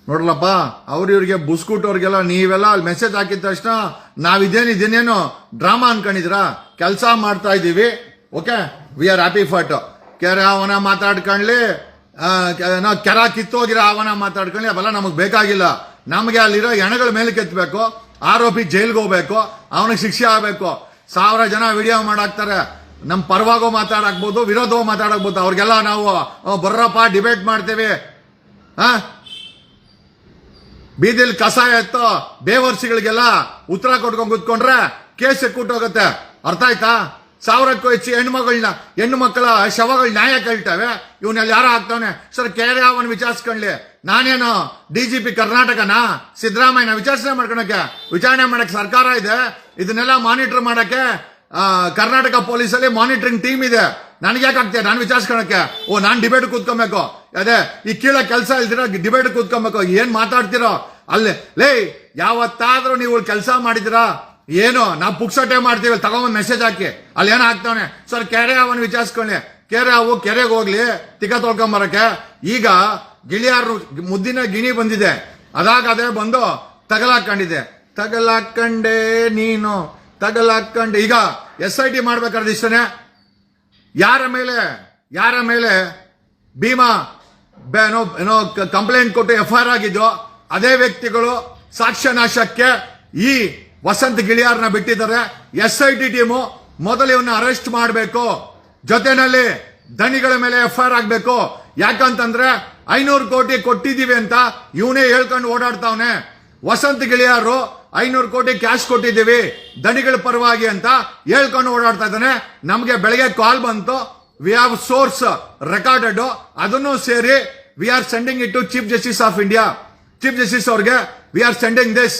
ನೋಡ್ಲಪ್ಪ ಅವ್ರ ಇವ್ರಿಗೆ ಬುಸ್ಕುಟ್ ಅವ್ರಿಗೆಲ್ಲ ನೀವೆಲ್ಲ ಅಲ್ಲಿ ಮೆಸೇಜ್ ಹಾಕಿದ ತಕ್ಷಣ ನಾವಿದೇನು ಇದೇನೇನು ಡ್ರಾಮಾ ಅನ್ಕೊಂಡಿದ್ರ ಕೆಲಸ ಮಾಡ್ತಾ ಇದೀವಿ. ಓಕೆ ವಿ ಆರ್ ಹ್ಯಾಪಿ ಫಟ್ ಕೆರೆ ಅವನ ಮಾತಾಡ್ಕೊಳ್ಳಿ ನಾವು ಕೆರ ಕಿತ್ತೋಗಿರೋ ಅವನ ಮಾತಾಡ್ಕೊಳ್ಳಿ ಅವೆಲ್ಲ ನಮಗೆ ಬೇಕಾಗಿಲ್ಲ. ನಮಗೆ ಅಲ್ಲಿರೋ ಎಣಗಳ ಮೇಲೆ ಕೆತ್ತಬೇಕು ಆರೋಪಿ ಜೈಲ್ಗೆ ಹೋಗ್ಬೇಕು ಅವನಿಗೆ ಶಿಕ್ಷೆ ಆಗಬೇಕು. ಸಾವಿರ ಜನ ವಿಡಿಯೋ ಮಾಡಾಕ್ತಾರೆ. ನಮ್ಮ ಪರವಾಗೋ ಮಾತಾಡಕ್ಬೋದು ವಿರೋಧವೋ ಮಾತಾಡಕ್ಬೋದು ಅವ್ರಿಗೆಲ್ಲ ನಾವು "ಓ, ಬರ್ರಪ್ಪ ಡಿಬೇಟ್ ಮಾಡ್ತೇವೆ. ಹಾ ಬೀದಿಲಿ ಕಸ ಎತ್ತೋ ಬೇವರ್ಸಿಗಳಿಗೆಲ್ಲ ಉತ್ತರ ಕೊಟ್ಕೊಂಡು ಕೂತ್ಕೊಂಡ್ರೆ ಕೇಸ್ ಹೋಗುತ್ತೆ ಅರ್ಥ ಆಯ್ತಾ? ಸಾವಿರಕ್ಕೂ ಹೆಚ್ಚು ಹೆಣ್ಮಗಳನ್ನ ಹೆಣ್ಣು ಮಕ್ಕಳ ಶವಗಳು ನ್ಯಾಯ ಕೇಳ್ತವೆ. ಇವನಲ್ಲಿ ಯಾರೋ ಆಗ್ತಾವನೆ ಸರ್ ಕೇಳಿ ಅವನ್ ವಿಚಾರಿಸ್ಕೊಳ್ಳಿ ನಾನೇನು ಡಿ ಜಿ ಪಿ ಕರ್ನಾಟಕನ? ಸಿದ್ದರಾಮಯ್ಯನ ವಿಚಾರಣೆ ಮಾಡ್ಕೊಳಕ್ಕೆ, ವಿಚಾರಣೆ ಮಾಡಕ್ಕೆ ಸರ್ಕಾರ ಇದೆ. ಇದನ್ನೆಲ್ಲ ಮಾನಿಟರ್ ಮಾಡಕ್ಕೆ ಕರ್ನಾಟಕ ಪೊಲೀಸಲ್ಲಿ ಮಾನಿಟರಿಂಗ್ ಟೀಮ್ ಇದೆ. ನನಗೆ ಯಾಕೆ ಆಗ್ತದೆ ನಾನು ವಿಚಾರಿಸ್ಕೊಳಕ್ಕೆ. ಓ, ನಾನು ಡಿಬೇಟ್ ಕೂತ್ಕೊಬೇಕು. ಅದೇ, ಈ ಕೀಳ ಕೆಲಸ ಇಲ್ದಿರೋ ಡಿಬೇಟ್ ಕೂತ್ಕೊಬೇಕು. ಏನ್ ಮಾತಾಡ್ತಿರೋ? ಅಲ್ಲಿ, ಲೇ, ಯಾವತ್ತಾದ್ರೂ ನೀವು ಕೆಲಸ ಮಾಡಿದಿರಾ ಏನು? ನಾವು ಪುಕ್ಸಟೆ ಮಾಡ್ತೀವಿ ತಗೊಂಬಂದ್ ಮೆಸೇಜ್ ಹಾಕಿ. ಅಲ್ಲಿ ಏನೋ ಸರ್, ಕೆರೆ ಅವನ್ ವಿಚಾರಿಸ್ಕೊಳ್ಳಿ. ಕೆರೆ ಅವು, ಕೆರೆಗೆ ಹೋಗ್ಲಿ. ತಿಕ್ಕ ತೊಳ್ಕೊಂಬರಕ್ಕೆ ಈಗ ಗಿಳಿಯಾರು ಮುದ್ದಿನ ಗಿಣಿ ಬಂದಿದೆ. ಅದಾಗ ಅದೇ ಬಂದು ತಗಲಾಕೊಂಡಿದೆ ತಗಲಾಕಂಡೆ ನೀನು. ತಗಲಾಕಂಡೆ ಈಗ ಎಸ್ ಐ ಟಿ ಮಾಡ್ಬೇಕಾದ್ರೆ ಇಷ್ಟನೇ? ಯಾರ ಮೇಲೆ? ಯಾರ ಮೇಲೆ? ಭೀಮಾ ಏನೋ ಏನೋ ಕಂಪ್ಲೇಂಟ್ ಕೊಟ್ಟು ಎಫ್ ಐ ಆರ್ ಅದೇ ವ್ಯಕ್ತಿಗಳು ಸಾಕ್ಷ್ಯ ನಾಶಕ್ಕೆ ಈ ವಸಂತ್ ಗಿಳಿಯಾರ್ನ ಬಿಟ್ಟಿದ್ದಾರೆ. ಎಸ್ ಐ ಟಿ ಟೀಮು ಮೊದಲು ಇವನ್ನ ಅರೆಸ್ಟ್ ಮಾಡಬೇಕು. ಜೊತೆನಲ್ಲಿ ದಣಿಗಳ ಮೇಲೆ ಎಫ್ ಐ ಆಗ್ಬೇಕು ಯಾಕಂತಂದ್ರೆ ಐನೂರು ಕೋಟಿ ಕೊಟ್ಟಿದ್ದೀವಿ ಅಂತ ಇವನೇ ಹೇಳ್ಕೊಂಡು ಓಡಾಡ್ತಾವನೆ. ವಸಂತ್ ಗಿಳಿಯಾರು ಐನೂರು ಕೋಟಿ ಕ್ಯಾಶ್ ಕೊಟ್ಟಿದ್ದೀವಿ. ದಣಿಗಳ ಪರವಾಗಿ ಅಂತ ಹೇಳ್ಕೊಂಡು ಓಡಾಡ್ತಾ ಇದ್ದಾನೆ. ನಮಗೆ ಬೆಳಗ್ಗೆ ಕಾಲ್ ಬಂತು. ವಿ ಹ್ಯಾವ್ ಸೋರ್ಸ್ ರೆಕಾರ್ಡೆಡ್ ಅದನ್ನು ಸೇರಿ we are sending it to chief justice of India chief justice ಅವ್ರಿಗೆ ವಿ ಆರ್ ಸೆಂಡಿಂಗ್ ದಿಸ್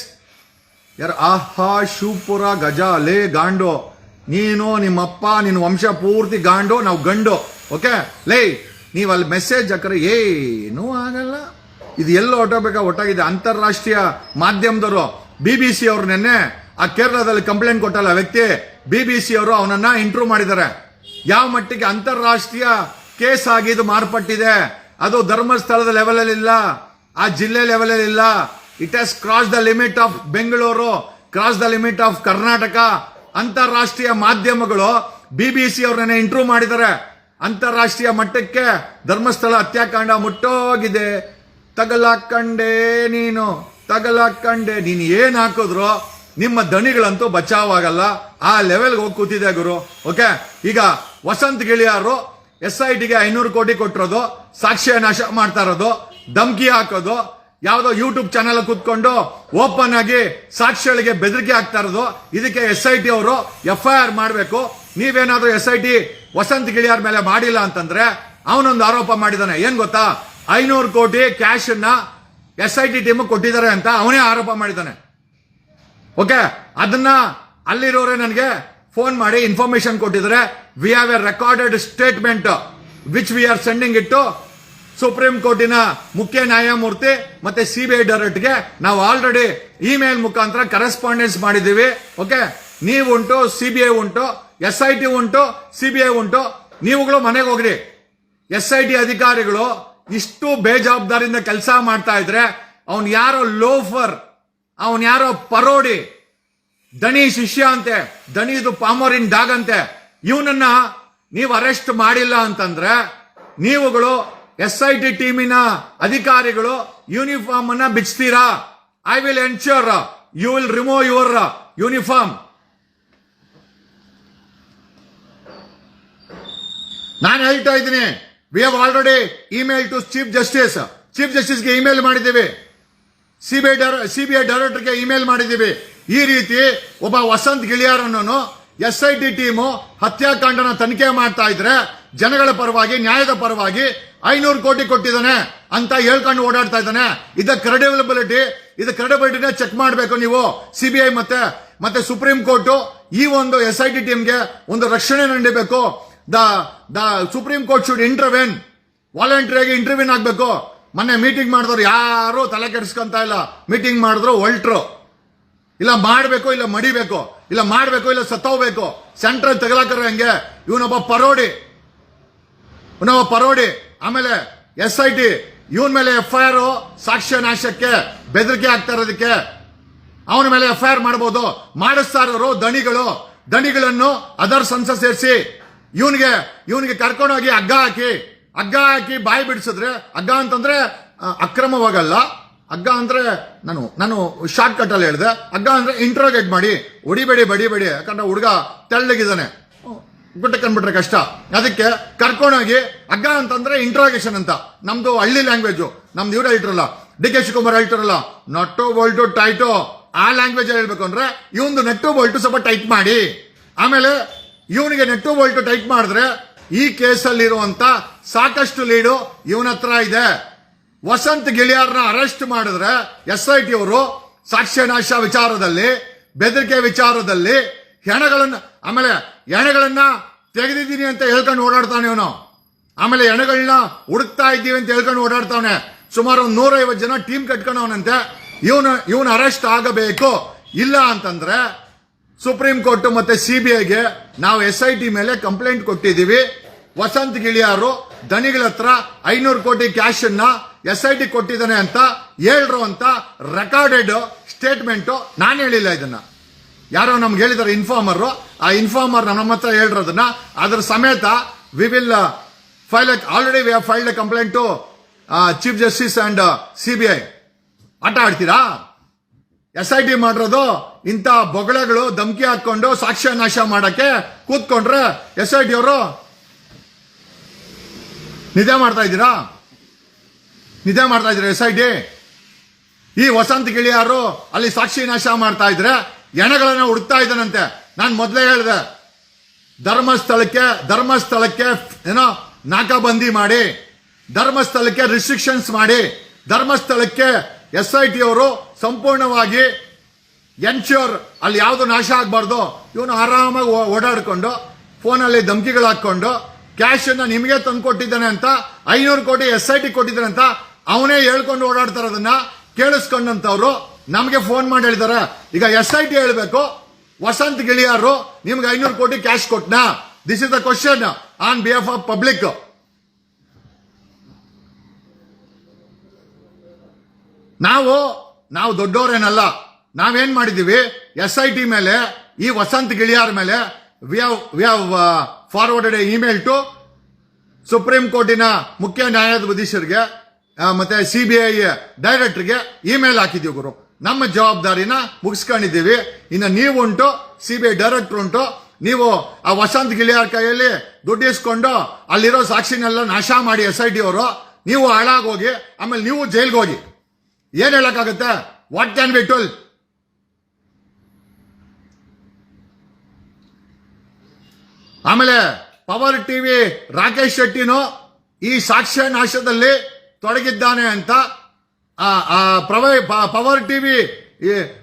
ಯಾರ, ಆಹಾ, ಶಿವಪುರ, ಗಜ, ಲೇ, ಗಾಂಡೋ. ನೀನು, ನಿಮ್ಮಪ್ಪ ನಿನ್ನ ವಂಶ ಪೂರ್ತಿ ಗಾಂಡೋ, ನಾವು ಗಂಡು. ಓಕೆ? ಲೇ ನೀವು ಅಲ್ಲಿ ಮೆಸೇಜ್ ಹಾಕ್ರೆ ಏನೂ ಆಗಲ್ಲ. ಇದು ಎಲ್ಲ ಹೊಟ್ಟೋಬೇಕಾ ಒಟ್ಟಾಗಿದೆ ಅಂತಾರಾಷ್ಟ್ರೀಯ ಮಾಧ್ಯಮದವರು. ಬಿ ಬಿ ಸಿ ಅವರು ನಿನ್ನೆ ಆ ಕೇರಳದಲ್ಲಿ ಕಂಪ್ಲೇಂಟ್ ಕೊಟ್ಟಲ್ಲ ವ್ಯಕ್ತಿ. ಬಿ ಬಿ ಸಿ ಅವರು ಅವನನ್ನ ಇಂಟ್ರೂವ್ ಮಾಡಿದ್ದಾರೆ. ಯಾವ ಮಟ್ಟಿಗೆ ಅಂತಾರಾಷ್ಟ್ರೀಯ ಕೇಸ್ ಆಗಿ ಮಾರ್ಪಟ್ಟಿದೆ? ಅದು ಧರ್ಮಸ್ಥಳದ ಲೆವೆಲ್ ಅಲ್ಲಿ ಇಲ್ಲ. ಆ ಜಿಲ್ಲೆ ಲೆವೆಲ್ ಅಲ್ಲಿ ಇಲ್ಲ. It has cross the limit of Bengaluru cross the limit of Karnataka ಅಂತಾರಾಷ್ಟ್ರೀಯ ಮಾಧ್ಯಮಗಳು ಬಿಬಿಸಿ ಅವ್ರನ್ನ ಇಂಟ್ರೂ ಮಾಡಿದ್ದಾರೆ. ಅಂತಾರಾಷ್ಟ್ರೀಯ ಮಟ್ಟಕ್ಕೆ ಧರ್ಮಸ್ಥಳ ಹತ್ಯಾಕಾಂಡ ಮುಟ್ಟೋಗಿದೆ. ತಗಲಾಕಂಡೆ ನೀನು ತಗಲಾಕಂಡೆ ನೀನು ಏನ್ ಹಾಕಿದ್ರು ನಿಮ್ಮ ದಣಿಗಳಂತೂ ಬಚಾವಾಗಲ್ಲ. ಆ ಲೆವೆಲ್ಗೆ ಹೋಗಿ ಕೂತಿದೆ ಗುರು. ಓಕೆ ಈಗ ವಸಂತ್ ಗಿಳಿಯಾರು ಎಸ್ ಐ ಟಿಗೆ ಐನೂರು ಕೋಟಿ ಕೊಟ್ಟಿರೋದು. ಸಾಕ್ಷ್ಯ ನಾಶ ಮಾಡ್ತಾ ಇರೋದು. ಧಮ್ಕಿ ಹಾಕೋದು. ಯಾವ್ದೋ ಯೂಟ್ಯೂಬ್ ಚಾನೆಲ್ ಕೂತ್ಕೊಂಡು ಓಪನ್ ಆಗಿ ಸಾಕ್ಷಿಗಳಿಗೆ ಬೆದರಿಕೆ ಆಗ್ತಾ ಇರೋದು. ಇದಕ್ಕೆ ಎಸ್ ಐ ಟಿ ಅವರು ಎಫ್ ಐ ಆರ್ ಮಾಡಬೇಕು. ನೀವೇನಾದ್ರೂ S I T Vasant Giliyar ಮೇಲೆ ಮಾಡಿಲ್ಲ ಅಂತಂದ್ರೆ ಅವನೊಂದು ಆರೋಪ ಮಾಡಿದಾನೆ. ಏನ್ ಗೊತ್ತಾ? ಐನೂರು ಕೋಟಿ ಕ್ಯಾಶ್ ಅನ್ನ ಎಸ್ ಐ ಟಿ ಟೀಮ್ ಕೊಟ್ಟಿದ್ದಾರೆ ಅಂತ ಅವನೇ ಆರೋಪ ಮಾಡಿದ್ದಾನೆ ಓಕೆ ಅದನ್ನ ಅಲ್ಲಿರೋರೆ ನನಗೆ ಫೋನ್ ಮಾಡಿ ಇನ್ಫಾರ್ಮೇಶನ್ ಕೊಟ್ಟಿದ್ದಾರೆ. We have a recorded statement which we are sending it supreme ಕೋರ್ಟಿನ ಮುಖ್ಯ ನ್ಯಾಯಮೂರ್ತಿ ಮತ್ತೆ ಸಿಬಿಐ ಡೈರೆಕ್ಟ್ಗೆ ನಾವು ಆಲ್ರೆಡಿ ಇಮೇಲ್ ಮುಖಾಂತರ ಕರೆಸ್ಪಾಂಡೆನ್ಸ್ ಮಾಡಿದ್ದೀವಿ. ಓಕೆ ನೀವು ಉಂಟು ಸಿಬಿಐ ಉಂಟು, ಎಸ್ ಐ ಟಿ ಉಂಟು ಸಿಬಿಐ ಉಂಟು, ನೀವುಗಳು ಮನೆಗೆ ಹೋಗ್ರಿ. ಎಸ್ ಐ ಟಿ ಅಧಿಕಾರಿಗಳು ಇಷ್ಟು ಬೇಜವಾಬ್ದಾರಿಯಿಂದ ಕೆಲಸ ಮಾಡ್ತಾ ಇದ್ರೆ ಅವನ್ ಯಾರೋ ಲೋಫರ್, ಅವನ್ ಯಾರೋ ಪರೋಡಿ, ದಣಿ ಶಿಷ್ಯ ಅಂತೆ, ದಣಿದು ಪಾಮೋರಿನ್ ಡಾಗ್ ಅಂತೆ, ಇವನನ್ನ ನೀವು ಅರೆಸ್ಟ್ ಮಾಡಿಲ್ಲ ಅಂತಂದ್ರೆ ನೀವುಗಳು ಎಸ್ ಐ ಟಿ ಟೀಮಿನ ಅಧಿಕಾರಿಗಳು ಯೂನಿಫಾರ್ಮ್ ಅನ್ನ ಬಿಚ್ತೀರಾ? I will ensure you will remove your uniform ನಾನು ಹೇಳ್ತಾ ಇದ್ದೀನಿ we have already email to chief justice chief ಜಸ್ಟಿಸ್ಗೆ email ಮಾಡಿದ್ದೀವಿ. ಸಿಬಿಐ ಸಿಬಿಐ ಡೈರೆಕ್ಟರ್ಗೆ ಇಮೇಲ್ ಮಾಡಿದ್ದೀವಿ. ಈ ರೀತಿ ಒಬ್ಬ ವಸಂತ್ ಗಿಳಿಯಾರನ್ನು ಎಸ್ ಐ ಟಿ ಟೀಮು ಹತ್ಯಾಕಾಂಡನ ತನಿಖೆ ಮಾಡ್ತಾ ಇದ್ರೆ ಜನಗಳ ಪರವಾಗಿ, ನ್ಯಾಯದ ಪರವಾಗಿ ಐನೂರು ಕೋಟಿ ಕೊಟ್ಟಿದ್ದಾನೆ ಅಂತ ಹೇಳ್ಕೊಂಡು ಓಡಾಡ್ತಾ ಇದ್ದಾನೆ. ಇದ ಕ್ರೆಡಿಬಿಲಿಟಿ ಇದು ಕ್ರೆಡಿಬಿಲಿಟಿನ ಚೆಕ್ ಮಾಡಬೇಕು ನೀವು. ಸಿಬಿಐ ಮತ್ತೆ ಮತ್ತೆ ಸುಪ್ರೀಂ ಕೋರ್ಟ್ ಈ ಒಂದು ಎಸ್ ಐ ಟಿ ಟೀಮ್ಗೆ ಒಂದು ರಕ್ಷಣೆ ನೀಡಬೇಕು. The the supreme court should intervene ವಾಲಂಟ್ರಿಯಾಗಿ ಇಂಟರ್ವ್ಯೂನ್ ಆಗಬೇಕು. ಮೊನ್ನೆ ಮೀಟಿಂಗ್ ಮಾಡಿದವ್ರು ಯಾರು ತಲೆ ಕೆಡಿಸ್ಕೊಂತ ಇಲ್ಲ. ಮೀಟಿಂಗ್ ಮಾಡಿದ್ರು ಒಲ್ಟ್ರು. ಇಲ್ಲ ಮಾಡಬೇಕು, ಇಲ್ಲ ಮಡಿಬೇಕು. ಇಲ್ಲ ಮಾಡಬೇಕು, ಇಲ್ಲ ಸತ್ತೋಗ್ಬೇಕು. ಸೆಂಟ್ರಲ್ ತಗಲಾಕರ ಹಂಗೆ. ಇವನೊಬ್ಬ ಪರೋಡಿ. ಇವನೊಬ್ಬ ಪರೋಡಿ, ಆಮೇಲೆ ಎಸ್ ಐ ಟಿ, ಇವನ್ ಮೇಲೆ ಎಫ್ ಐ ಆರ್ ಸಾಕ್ಷ್ಯ ನಾಶಕ್ಕೆ ಬೆದರಿಕೆ ಆಗ್ತಾ ಇರೋದಕ್ಕೆ ಅವನ ಮೇಲೆ ಎಫ್ ಐ ಆರ್ ಮಾಡಬಹುದು ಮಾಡಿಸ್ತಾ ಇರೋರು ದಣಿಗಳು. ದಣಿಗಳನ್ನು ಅದರ್ ಸಂಸ ಸೇರಿಸಿ ಇವನಿಗೆ ಇವನಿಗೆ ಕರ್ಕೊಂಡೋಗಿ ಹಗ್ಗ ಹಾಕಿ ಹಗ್ಗ ಹಾಕಿ ಬಾಯಿ ಬಿಡಿಸಿದ್ರೆ, ಹಗ್ಗ ಅಂತಂದ್ರೆ ಅಕ್ರಮವಾಗಲ್ಲ. ಹಗ್ಗ ಅಂದ್ರೆ ನಾನು ನಾನು ಶಾರ್ಟ್ ಕಟ್ ಅಲ್ಲಿ ಹೇಳಿದೆ. ಹಗ್ಗ ಅಂದ್ರೆ ಇಂಟ್ರೋಗೇಟ್ ಮಾಡಿ. ಹೊಡಿಬೇಡಿ, ಬಡಿಬೇಡಿ. ಯಾಕಂದ್ರೆ ಹುಡುಗ ತೆಳ್ಳಗಿದ್ದಾನೆ. ಗುಟ್ಟ ಕಂಡ್ಬಿಟ್ರೆ ಕಷ್ಟ. ಅದಕ್ಕೆ ಕರ್ಕೊಂಡೋಗಿ ಅಗ್ಗ ಅಂತಂದ್ರೆ ಇಂಟ್ರಾಗೇಷನ್ ಅಂತ. ನಮ್ದು ಹಳ್ಳಿ ಲ್ಯಾಂಗ್ವೇಜ್ ನಮ್ದು ಇವ್ರು ಹೇಳ್ತಾರಲ್ಲ. ಡಿ ಕೆ ಶಿವಕುಮಾರ್ ಹೇಳ್ತಾರಲ್ಲ, ನಟ್ಟು, ಬೋಲ್ಟು, ಟೈಟು. ಆ ಲ್ಯಾಂಗ್ವೇಜ್ ಹೇಳ್ಬೇಕು ಅಂದ್ರೆ ಇವಂದು ನೆಟ್ಟು, ಬೋಲ್ಟು ಸ್ವಲ್ಪ ಟೈಟ್ ಮಾಡಿ. ಆಮೇಲೆ ಇವನಿಗೆ ನೆಟ್ಟು, ಬೋಲ್ಟು ಟೈಟ್ ಮಾಡಿದ್ರೆ ಈ ಕೇಸಲ್ಲಿರುವಂತ ಸಾಕಷ್ಟು ಲೀಡು ಇವನ ಹತ್ರ ಇದೆ. ವಸಂತ್ ಗಿಳಿಯಾರ್ನ ಅರೆಸ್ಟ್ ಮಾಡಿದ್ರೆ ಎಸ್ ಐ ಟಿ ಅವರು ಸಾಕ್ಷ್ಯನಾಶ ವಿಚಾರದಲ್ಲಿ, ಬೆದರಿಕೆ ವಿಚಾರದಲ್ಲಿ ಹೆಣಗಳನ್ನ ಆಮೇಲೆ ಎಣೆಗಳನ್ನ ತೆಗೆದಿದ್ದೀನಿ ಅಂತ ಹೇಳ್ಕೊಂಡು ಓಡಾಡ್ತಾನೆ ಇವನು ಆಮೇಲೆ ಎಣೆಗಳನ್ನ ಹುಡುಕ್ತಾ ಇದ್ದೀವಿ ಅಂತ ಹೇಳ್ಕೊಂಡು ಓಡಾಡ್ತಾವನೆ. ಸುಮಾರು ಒಂದು ನೂರೈವತ್ತು ಜನ ಟೀಮ್ ಕಟ್ಕೊಂಡವನಂತೆ. ಇವನು ಇವನು ಅರೆಸ್ಟ್ ಆಗಬೇಕು. ಇಲ್ಲ ಅಂತಂದ್ರೆ ಸುಪ್ರೀಂ ಕೋರ್ಟ್ ಮತ್ತೆ ಐಗೆ ನಾವು ಎಸ್ ಐ ಟಿ ಮೇಲೆ ಕಂಪ್ಲೇಂಟ್ ಕೊಟ್ಟಿದ್ದೀವಿ. ವಸಂತ್ ಗಿಳಿಯಾರು ದನಿಗಳ ಹತ್ರ ಐನೂರು ಕೋಟಿ ಕ್ಯಾಶ್ ಅನ್ನ ಎಸ್ ಐ ಟಿ ಕೊಟ್ಟಿದ್ದಾನೆ ಅಂತ ಹೇಳ್ರು ಅಂತ ರೆಕಾರ್ಡೆಡ್ ಸ್ಟೇಟ್ಮೆಂಟ್ ನಾನು ಹೇಳಿಲ್ಲ ಇದನ್ನ. ಯಾರೋ ನಮ್ಗೆ ಹೇಳಿದಾರೆ ಇನ್ಫಾರ್ಮರು ಆ ಇನ್ಫಾರ್ಮರ್ ನಮ್ಮ ಹತ್ರ ಹೇಳಿರೋದನ್ನ. ಅದರ ಸಮೇತ we will file already we have filed a complaint to chief justice and I ಆಟ ಆಡ್ತೀರಾ? ಎಸ್ ಐ ಟಿ ಮಾಡಿರೋದು, ಇಂಥ ಬೊಗಳೆಗಳು ಧಮಕಿ ಹಾಕೊಂಡು ಸಾಕ್ಷ್ಯ ನಾಶ ಮಾಡಕ್ಕೆ ಕೂತ್ಕೊಂಡ್ರೆ ಎಸ್ ಐ ಟಿ ಅವರು ನಿದ್ದೆ ಮಾಡ್ತಾ ಇದ್ದೀರಾ? ನಿದ್ದೆ ಮಾಡ್ತಾ ಇದ್ದೀರಾ ಎಸ್ ಐ ಟಿ ಈ ವಸಂತ ಗಿಳಿಯಾರು ಅಲ್ಲಿ ಸಾಕ್ಷಿ ನಾಶ ಮಾಡ್ತಾ ಇದ್ರೆ ಎಣಗಳನ್ನ ಹುಡುಕ್ತಾ ಇದ್ದಾನಂತೆ. ನಾನು ಮೊದಲೇ ಹೇಳಿದೆ, ಧರ್ಮಸ್ಥಳಕ್ಕೆ ಧರ್ಮಸ್ಥಳಕ್ಕೆ ಏನೋ ನಾಕಾಬಂದಿ ಮಾಡಿ, ಧರ್ಮಸ್ಥಳಕ್ಕೆ ರಿಸ್ಟ್ರಿಕ್ಷನ್ಸ್ ಮಾಡಿ, ಧರ್ಮಸ್ಥಳಕ್ಕೆ ಎಸ್ ಐ ಟಿ ಅವರು ಸಂಪೂರ್ಣವಾಗಿ ಎನ್ಶ್ಯೂರ್ ಅಲ್ಲಿ ಯಾವುದು ನಾಶ ಆಗಬಾರ್ದು, ಇವನು ಆರಾಮಾಗಿ ಓಡಾಡಿಕೊಂಡು, ಫೋನಲ್ಲಿ ಧಮಕಿಗಳು ಹಾಕ್ಕೊಂಡು ಕ್ಯಾಶ್ ಅನ್ನ ನಿಮಗೆ ತಂದ್ಕೊಟ್ಟಿದ್ದಾನೆ ಅಂತ, ಐನೂರು ಕೋಟಿ ಎಸ್ ಐ ಟಿ ಕೊಟ್ಟಿದ್ದಾನೆ ಅಂತ, ಅವನೇ ಹೇಳ್ಕೊಂಡು ಓಡಾಡ್ತಾರೆ ಅದನ್ನು ಕೇಳಿಸ್ಕೊಂಡಂತವ್ರು ನಮಗೆ ಫೋನ್ ಮಾಡಿ ಹೇಳಿದಾರೆ, ಈಗ ಎಸ್ ಐ ಟಿ ಹೇಳಬೇಕು, ವಸಂತ್ ಗಿಳಿಯಾರು, ನಿಮ್ಗೆ ಐನೂರು ಕೋಟಿ cash ಕೊಟ್ನಾ? This is the question on behalf of public ನಾವು ನಾವು ದೊಡ್ಡವರೇನಲ್ಲ, ನಾವೇನ್ ಮಾಡಿದೀವಿ, ಎಸ್ ಐ ಟಿ ಮೇಲೆ, ಈ ವಸಂತ್ ಗಿಳಿಯಾರ್ ಮೇಲೆ we we forwarded email to supreme ಕೋರ್ಟಿನ ಮುಖ್ಯ ನ್ಯಾಯಾಧೀಶರಿಗೆ ಮತ್ತೆ ಸಿ ಬಿ ಐ ಡೈರೆಕ್ಟರ್ಗೆ ಇಮೇಲ್ ಹಾಕಿದೀವಿ ಗುರು. ನಮ್ಮ ಜವಾಬ್ದಾರಿನ ಮುಗಿಸ್ಕೊಂಡಿದ್ದೀವಿ. ಇನ್ನು ನೀವು ಉಂಟು ಸಿ ಬಿ ಐ ಡೈರೆಕ್ಟರ್ ಉಂಟು, ನೀವು ಆ ವಸಂತ್ ಗಿಳಿಯಾರ್ ಕೈಯಲ್ಲಿ ದುಡ್ಡು ಇಸ್ಕೊಂಡು ಅಲ್ಲಿರೋ ಸಾಕ್ಷಿನೆಲ್ಲ ನಾಶ ಮಾಡಿ ಎಸ್ ಐ ಟಿ ಅವರು, ನೀವು ಹಾಳಾಗೋಗಿ, ಆಮೇಲೆ ನೀವು ಜೈಲ್ಗೆ ಹೋಗಿ ಏನು ಹೇಳೋಕ್ಕಾಗುತ್ತೆ? ವಾಟ್ ಕ್ಯಾನ್ ಬಿ ಟುಲ್ ಆಮೇಲೆ ಪವರ್ ಟಿವಿ ರಾಕೇಶ್ ಶೆಟ್ಟಿನೂ ಈ ಸಾಕ್ಷ್ಯ ನಾಶದಲ್ಲಿ ತೊಡಗಿದ್ದಾನೆ ಅಂತ ಆ, ಪ್ರವೈ ಪವರ್ ಟಿವಿ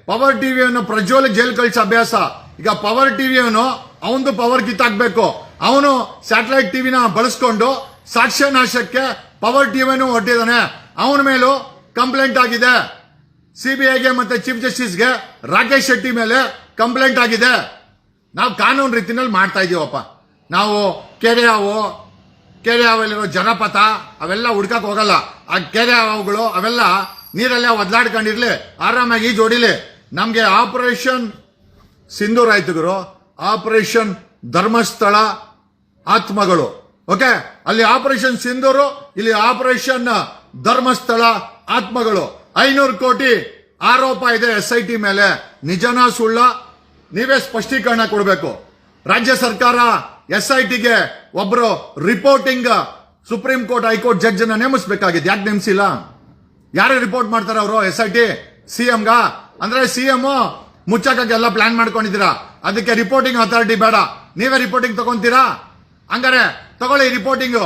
ಪವರ್ ಟಿವಿಯನ್ನು ಪ್ರಜ್ವಲ್ ಜೈಲ್ ಕಳಿಸೋ ಅಭ್ಯಾಸ. ಈಗ ಪವರ್ ಟಿವಿಯವನು ಅವನದು ಪವರ್ ಕಿತ್ತಾಕ್ಬೇಕು ಅವನು ಸ್ಯಾಟಲೈಟ್ ಟಿವಿನ ಬಳಸ್ಕೊಂಡು ಸಾಕ್ಷ್ಯ ನಾಶಕ್ಕೆ ಪವರ್ ಟಿವಿಯನ್ನು ಹೊಟ್ಟಿದ್ದಾನೆ ಅವನ ಮೇಲೂ ಕಂಪ್ಲೇಂಟ್ ಆಗಿದೆ. ಸಿಬಿಐಗೆ ಮತ್ತೆ ಚೀಫ್ ಜಸ್ಟಿಸ್ಗೆ ರಾಕೇಶ್ ಶೆಟ್ಟಿ ಮೇಲೆ ಕಂಪ್ಲೇಂಟ್ ಆಗಿದೆ. ನಾವು ಕಾನೂನು ರೀತಿನಲ್ಲಿ ಮಾಡ್ತಾ ಇದೀವಪ್ಪ. ನಾವು ಕೆರೆ ಹಾವು ಕೆರೆ ಅವಲ್ಲಿರೋ ಜನಪಥ, ಅವೆಲ್ಲ ಹುಡ್ಕಕ್ ಹೋಗಲ್ಲ. ಆ ಕೆರೆ ಅವುಗಳು ಅವೆಲ್ಲ ನೀರಲ್ಲೇ ಒದ್ಲಾಡ್ಕೊಂಡಿರ್ಲಿ, ಆರಾಮಾಗಿ ಈ ಹೊಡಿಲಿ ನಮಗೆ ಆಪರೇಷನ್ ಸಿಂಧು ಆಯ್ತು ಗುರು. ಆಪರೇಷನ್ ಧರ್ಮಸ್ಥಳ ಆತ್ಮಗಳು. ಓಕೆ? ಅಲ್ಲಿ ಆಪರೇಷನ್ ಸಿಂಧೂರು, ಇಲ್ಲಿ ಆಪರೇಷನ್ ಧರ್ಮಸ್ಥಳ ಆತ್ಮಗಳು. ಐನೂರು ಕೋಟಿ ಆರೋಪ ಇದೆ ಎಸ್ ಐ ಟಿ ಮೇಲೆ. ನಿಜನಾ ಸುಳ್ಳ? ನೀವೇ ಸ್ಪಷ್ಟೀಕರಣ ಕೊಡಬೇಕು. ರಾಜ್ಯ ಸರ್ಕಾರ ಎಸ್ ಐ ಒಬ್ರು reporting supreme court high court judge ಅನ್ನ ನೇಮಿಸಬೇಕಾಗಿದೆ ಯಾಕೆ ನೇಮಿಸಿಲ್ಲ? ಯಾರೇ ರಿಪೋರ್ಟ್ ಮಾಡ್ತಾರೆ ಅವರು ಎಸ್ ಐ ಟಿ ಅಂದ್ರೆ ಸಿಎಂ ಮುಚ್ಚಕ್ಕೆ ಎಲ್ಲ ಪ್ಲಾನ್ ಮಾಡ್ಕೊಂಡಿದ್ದೀರಾ? ಅದಕ್ಕೆ ರಿಪೋರ್ಟಿಂಗ್ ಅಥಾರಿಟಿ ಬೇಡ. ನೀವೇ ರಿಪೋರ್ಟಿಂಗ್ ತಗೊಂತೀರಾ? ಹಂಗಾರೆ ತಗೊಳ್ಳಿ ರಿಪೋರ್ಟಿಂಗ್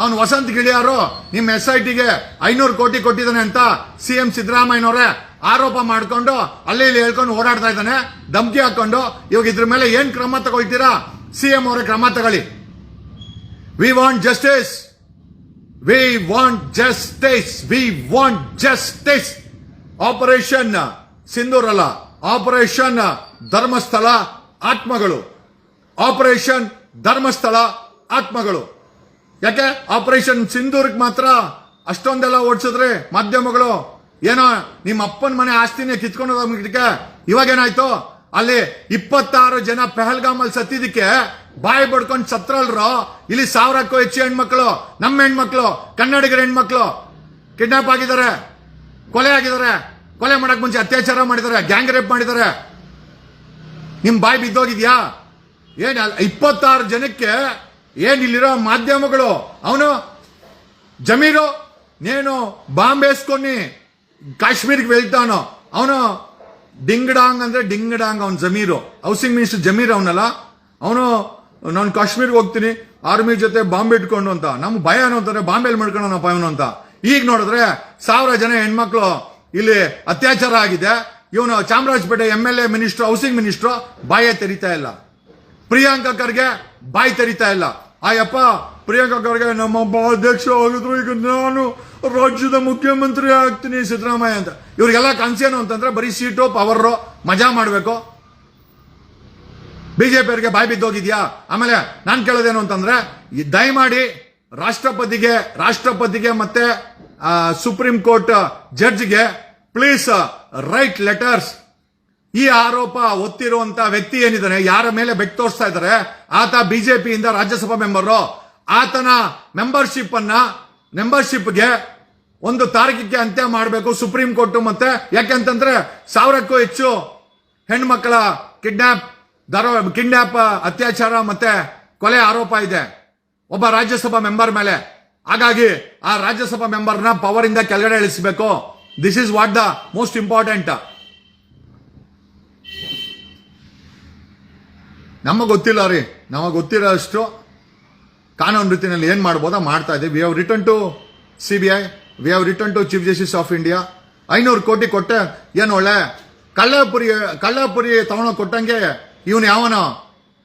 ಅವನು ವಸಂತ್ ಗಿಳಿಯಾರು ನಿಮ್ಮ ಎಸ್ ಐ ಟಿಗೆ ಐನೂರು ಕೋಟಿ ಕೊಟ್ಟಿದ್ದಾನೆ ಅಂತ ಸಿಎಂ ಸಿದ್ದರಾಮಯ್ಯನವರೇ ಆರೋಪ ಮಾಡ್ಕೊಂಡು, ಅಲ್ಲಿ ಇಲ್ಲಿ ಹೇಳ್ಕೊಂಡು ಓಡಾಡ್ತಾ ಇದ್ದಾನೆ, ಧಮಕಿ ಹಾಕೊಂಡು, ಇವಾಗ ಇದ್ರ ಮೇಲೆ ಏನ್ ಕ್ರಮ ತಗೊಳ್ತೀರಾ? ಸಿಎಂ ಅವರ ಕ್ರಮ ತಗೊಳ್ಳಿ. We want justice we want justice we want justice operation ಸಿಂಧೂರಲ್ಲ operation Dharmasthala ಆತ್ಮಗಳು ಆಪರೇಷನ್ ಧರ್ಮಸ್ಥಳ ಆತ್ಮಗಳು ಯಾಕೆ? ಆಪರೇಷನ್ ಸಿಂಧೂರ್ಗೆ ಮಾತ್ರ ಅಷ್ಟೊಂದೆಲ್ಲ ಓಡಿಸಿದ್ರೆ ಮಾಧ್ಯಮಗಳು ಏನೋ ನಿಮ್ಮ ಅಪ್ಪನ ಮನೆ ಆಸ್ತಿನೇ ಕಿತ್ಕೊಂಡು ಇವಾಗ ಇವಾಗೇನಾಯ್ತು? ಅಲ್ಲಿ ಇಪ್ಪತ್ತಾರು ಜನ ಪೆಹಲ್ಗಾಮ್ ಅಲ್ಲಿ ಸತ್ತಿದ್ದಕ್ಕೆ ಬಾಯಿ ಬಡ್ಕೊಂಡು ಸತ್ರಲ್ರು? ಇಲ್ಲಿ ಸಾವಿರಕ್ಕೂ ಹೆಚ್ಚು ಹೆಣ್ಮಕ್ಳು, ನಮ್ಮ ಹೆಣ್ಮಕ್ಳು, ಕನ್ನಡಿಗರ ಹೆಣ್ಮಕ್ಳು ಕಿಡ್ನಾಪ್ ಆಗಿದ್ದಾರೆ, ಕೊಲೆ ಆಗಿದ್ದಾರೆ, ಕೊಲೆ ಮಾಡಕ್ ಮುಂಚೆ ಅತ್ಯಾಚಾರ ಮಾಡಿದ್ದಾರೆ, ಗ್ಯಾಂಗ್ ರೇಪ್ ಮಾಡಿದ್ದಾರೆ. ನಿಮ್ ಬಾಯಿ ಬಿದ್ದೋಗಿದ್ಯಾ? ಏನ್ ಇಪ್ಪತ್ತಾರು ಜನಕ್ಕೆ ಏನ್ ಇಲ್ಲಿರೋ ಮಾಧ್ಯಮಗಳು? ಅವನು ಜಮೀರು, ನೇನು ಬಾಂಬೆ ಇಸ್ಕೊನಿ ಕಾಶ್ಮೀರ್ಗೆ ವೆಳ್ತಾನೋ ಅವನು ಡಿಂಗ್ ಡಾಂಗ್ ಅಂದ್ರೆ ಡಿಂಗ್ ಡಾಂಗ್ ಅವ್ನ ಜಮೀರು. ಹೌಸಿಂಗ್ ಮಿನಿಸ್ಟರ್ ಜಮೀರ್ ಅವನಲ್ಲ? ಅವನು, ನಾನು ಕಾಶ್ಮೀರ್ಗೆ ಹೋಗ್ತೀನಿ, ಆರ್ಮಿ ಜೊತೆ ಬಾಂಬೆ ಇಟ್ಕೊಂಡು ಅಂತ. ನಮ್ ಭಯ ಅಂತಾರೆ, ಬಾಂಬೆಲಿ ಮಡ್ಕೊಳ್ಳೋನ ಇವನು ಅಂತ. ಈಗ ನೋಡಿದ್ರೆ ಸಾವಿರ ಜನ ಹೆಣ್ಮಕ್ಳು ಇಲ್ಲಿ ಅತ್ಯಾಚಾರ ಆಗಿದೆ. ಇವನು Chamarajpet M L A minister, housing minister, ಬಾಯೇ ತೆರಿತಾ ಇಲ್ಲ. ಪ್ರಿಯಾಂಕಾ ಖರ್ಗೆ ಬಾಯಿ ತೆರಿತಾ ಇಲ್ಲ. ಆಯಪ್ಪ, ಪ್ರಿಯಾಂಕಾ ಖರ್ಗೆ ನಮ್ಮ ಅಧ್ಯಕ್ಷ ಆಗಿದ್ರು ಈಗ ನಾನು ರಾಜ್ಯದ ಮುಖ್ಯಮಂತ್ರಿ ಆಗ್ತೀನಿ ಸಿದ್ದರಾಮಯ್ಯ ಅಂತ. ಇವರಿಗೆಲ್ಲ ಕನ್ಸೇನು ಅಂತಂದ್ರೆ ಬರೀ ಸೀಟು ಪವರ್ ಮಜಾ ಮಾಡಬೇಕು. ಬಿಜೆಪಿ ಅವರಿಗೆ ಬಾಯಿ ಬಿದ್ದೋಗಿದ್ಯಾ? ಆಮೇಲೆ ನಾನು ಕೇಳೋದೇನು ಅಂತಂದ್ರೆ ದಯಮಾಡಿ ರಾಷ್ಟ್ರಪತಿಗೆ ರಾಷ್ಟ್ರಪತಿಗೆ ಮತ್ತೆ ಸುಪ್ರೀಂ ಕೋರ್ಟ್ ಜಡ್ಜ್ಗೆ ಪ್ಲೀಸ್ ರೈಟ್ ಲೆಟರ್ಸ್ ಈ ಆರೋಪ ಒತ್ತಿರುವಂತ ವ್ಯಕ್ತಿ ಏನಿದ್ದಾನೆ ಯಾರ ಮೇಲೆ ಬೆಟ್ ತೋರಿಸ್ತಾ ಇದ್ದಾರೆ ಆತ ಬಿಜೆಪಿಯಿಂದ ರಾಜ್ಯಸಭಾ ಮೆಂಬರು ಆತನ ಮೆಂಬರ್ಶಿಪ್ ಅನ್ನ ಮೆಂಬರ್ಶಿಪ್ಗೆ ಒಂದು ತಾರೀಕಿಗೆ ಅಂತ್ಯ ಮಾಡಬೇಕು ಸುಪ್ರೀಂ ಕೋರ್ಟ್ ಮತ್ತೆ. ಯಾಕೆಂತಂದ್ರೆ ಸಾವಿರಕ್ಕೂ ಹೆಚ್ಚು ಹೆಣ್ಮಕ್ಕಳ ಕಿಡ್ನಾಪ್ ದರ ಕಿಡ್ನಾಪ್, ಅತ್ಯಾಚಾರ ಮತ್ತೆ ಕೊಲೆ ಆರೋಪ ಇದೆ. ಒಬ್ಬ ರಾಜ್ಯಸಭಾ ಮೆಂಬರ್ ಮೇಲೆ. ಹಾಗಾಗಿ ಆ ರಾಜ್ಯಸಭಾ ಮೆಂಬರ್ನ ಪವರ್ ಇಂದ ಕೆಳಗಡೆ ಇಳಿಸಬೇಕು. This is what the most important ನಮಗೆ ಗೊತ್ತಿಲ್ಲ ರೀ. ನಮಗೆ ಗೊತ್ತಿರೋ ಅಷ್ಟು ಕಾನೂನು ರೀತಿಯಲ್ಲಿ ಏನು ಮಾಡ್ಬೋದಾ ಮಾಡ್ತಾ ಇದೆ. We have return to C B I we have return to chief justice of India ಐನೂರು ಕೋಟಿ ಕೊಟ್ಟೆ, ಏನು ಒಳ್ಳೆ? ಕಳ್ಳಪುರಿ ಕಳ್ಳಪುರಿ ತಗೊಂಡೋಗಿ ಕೊಟ್ಟಂಗೆ ಇವನು ಯಾವನೋ?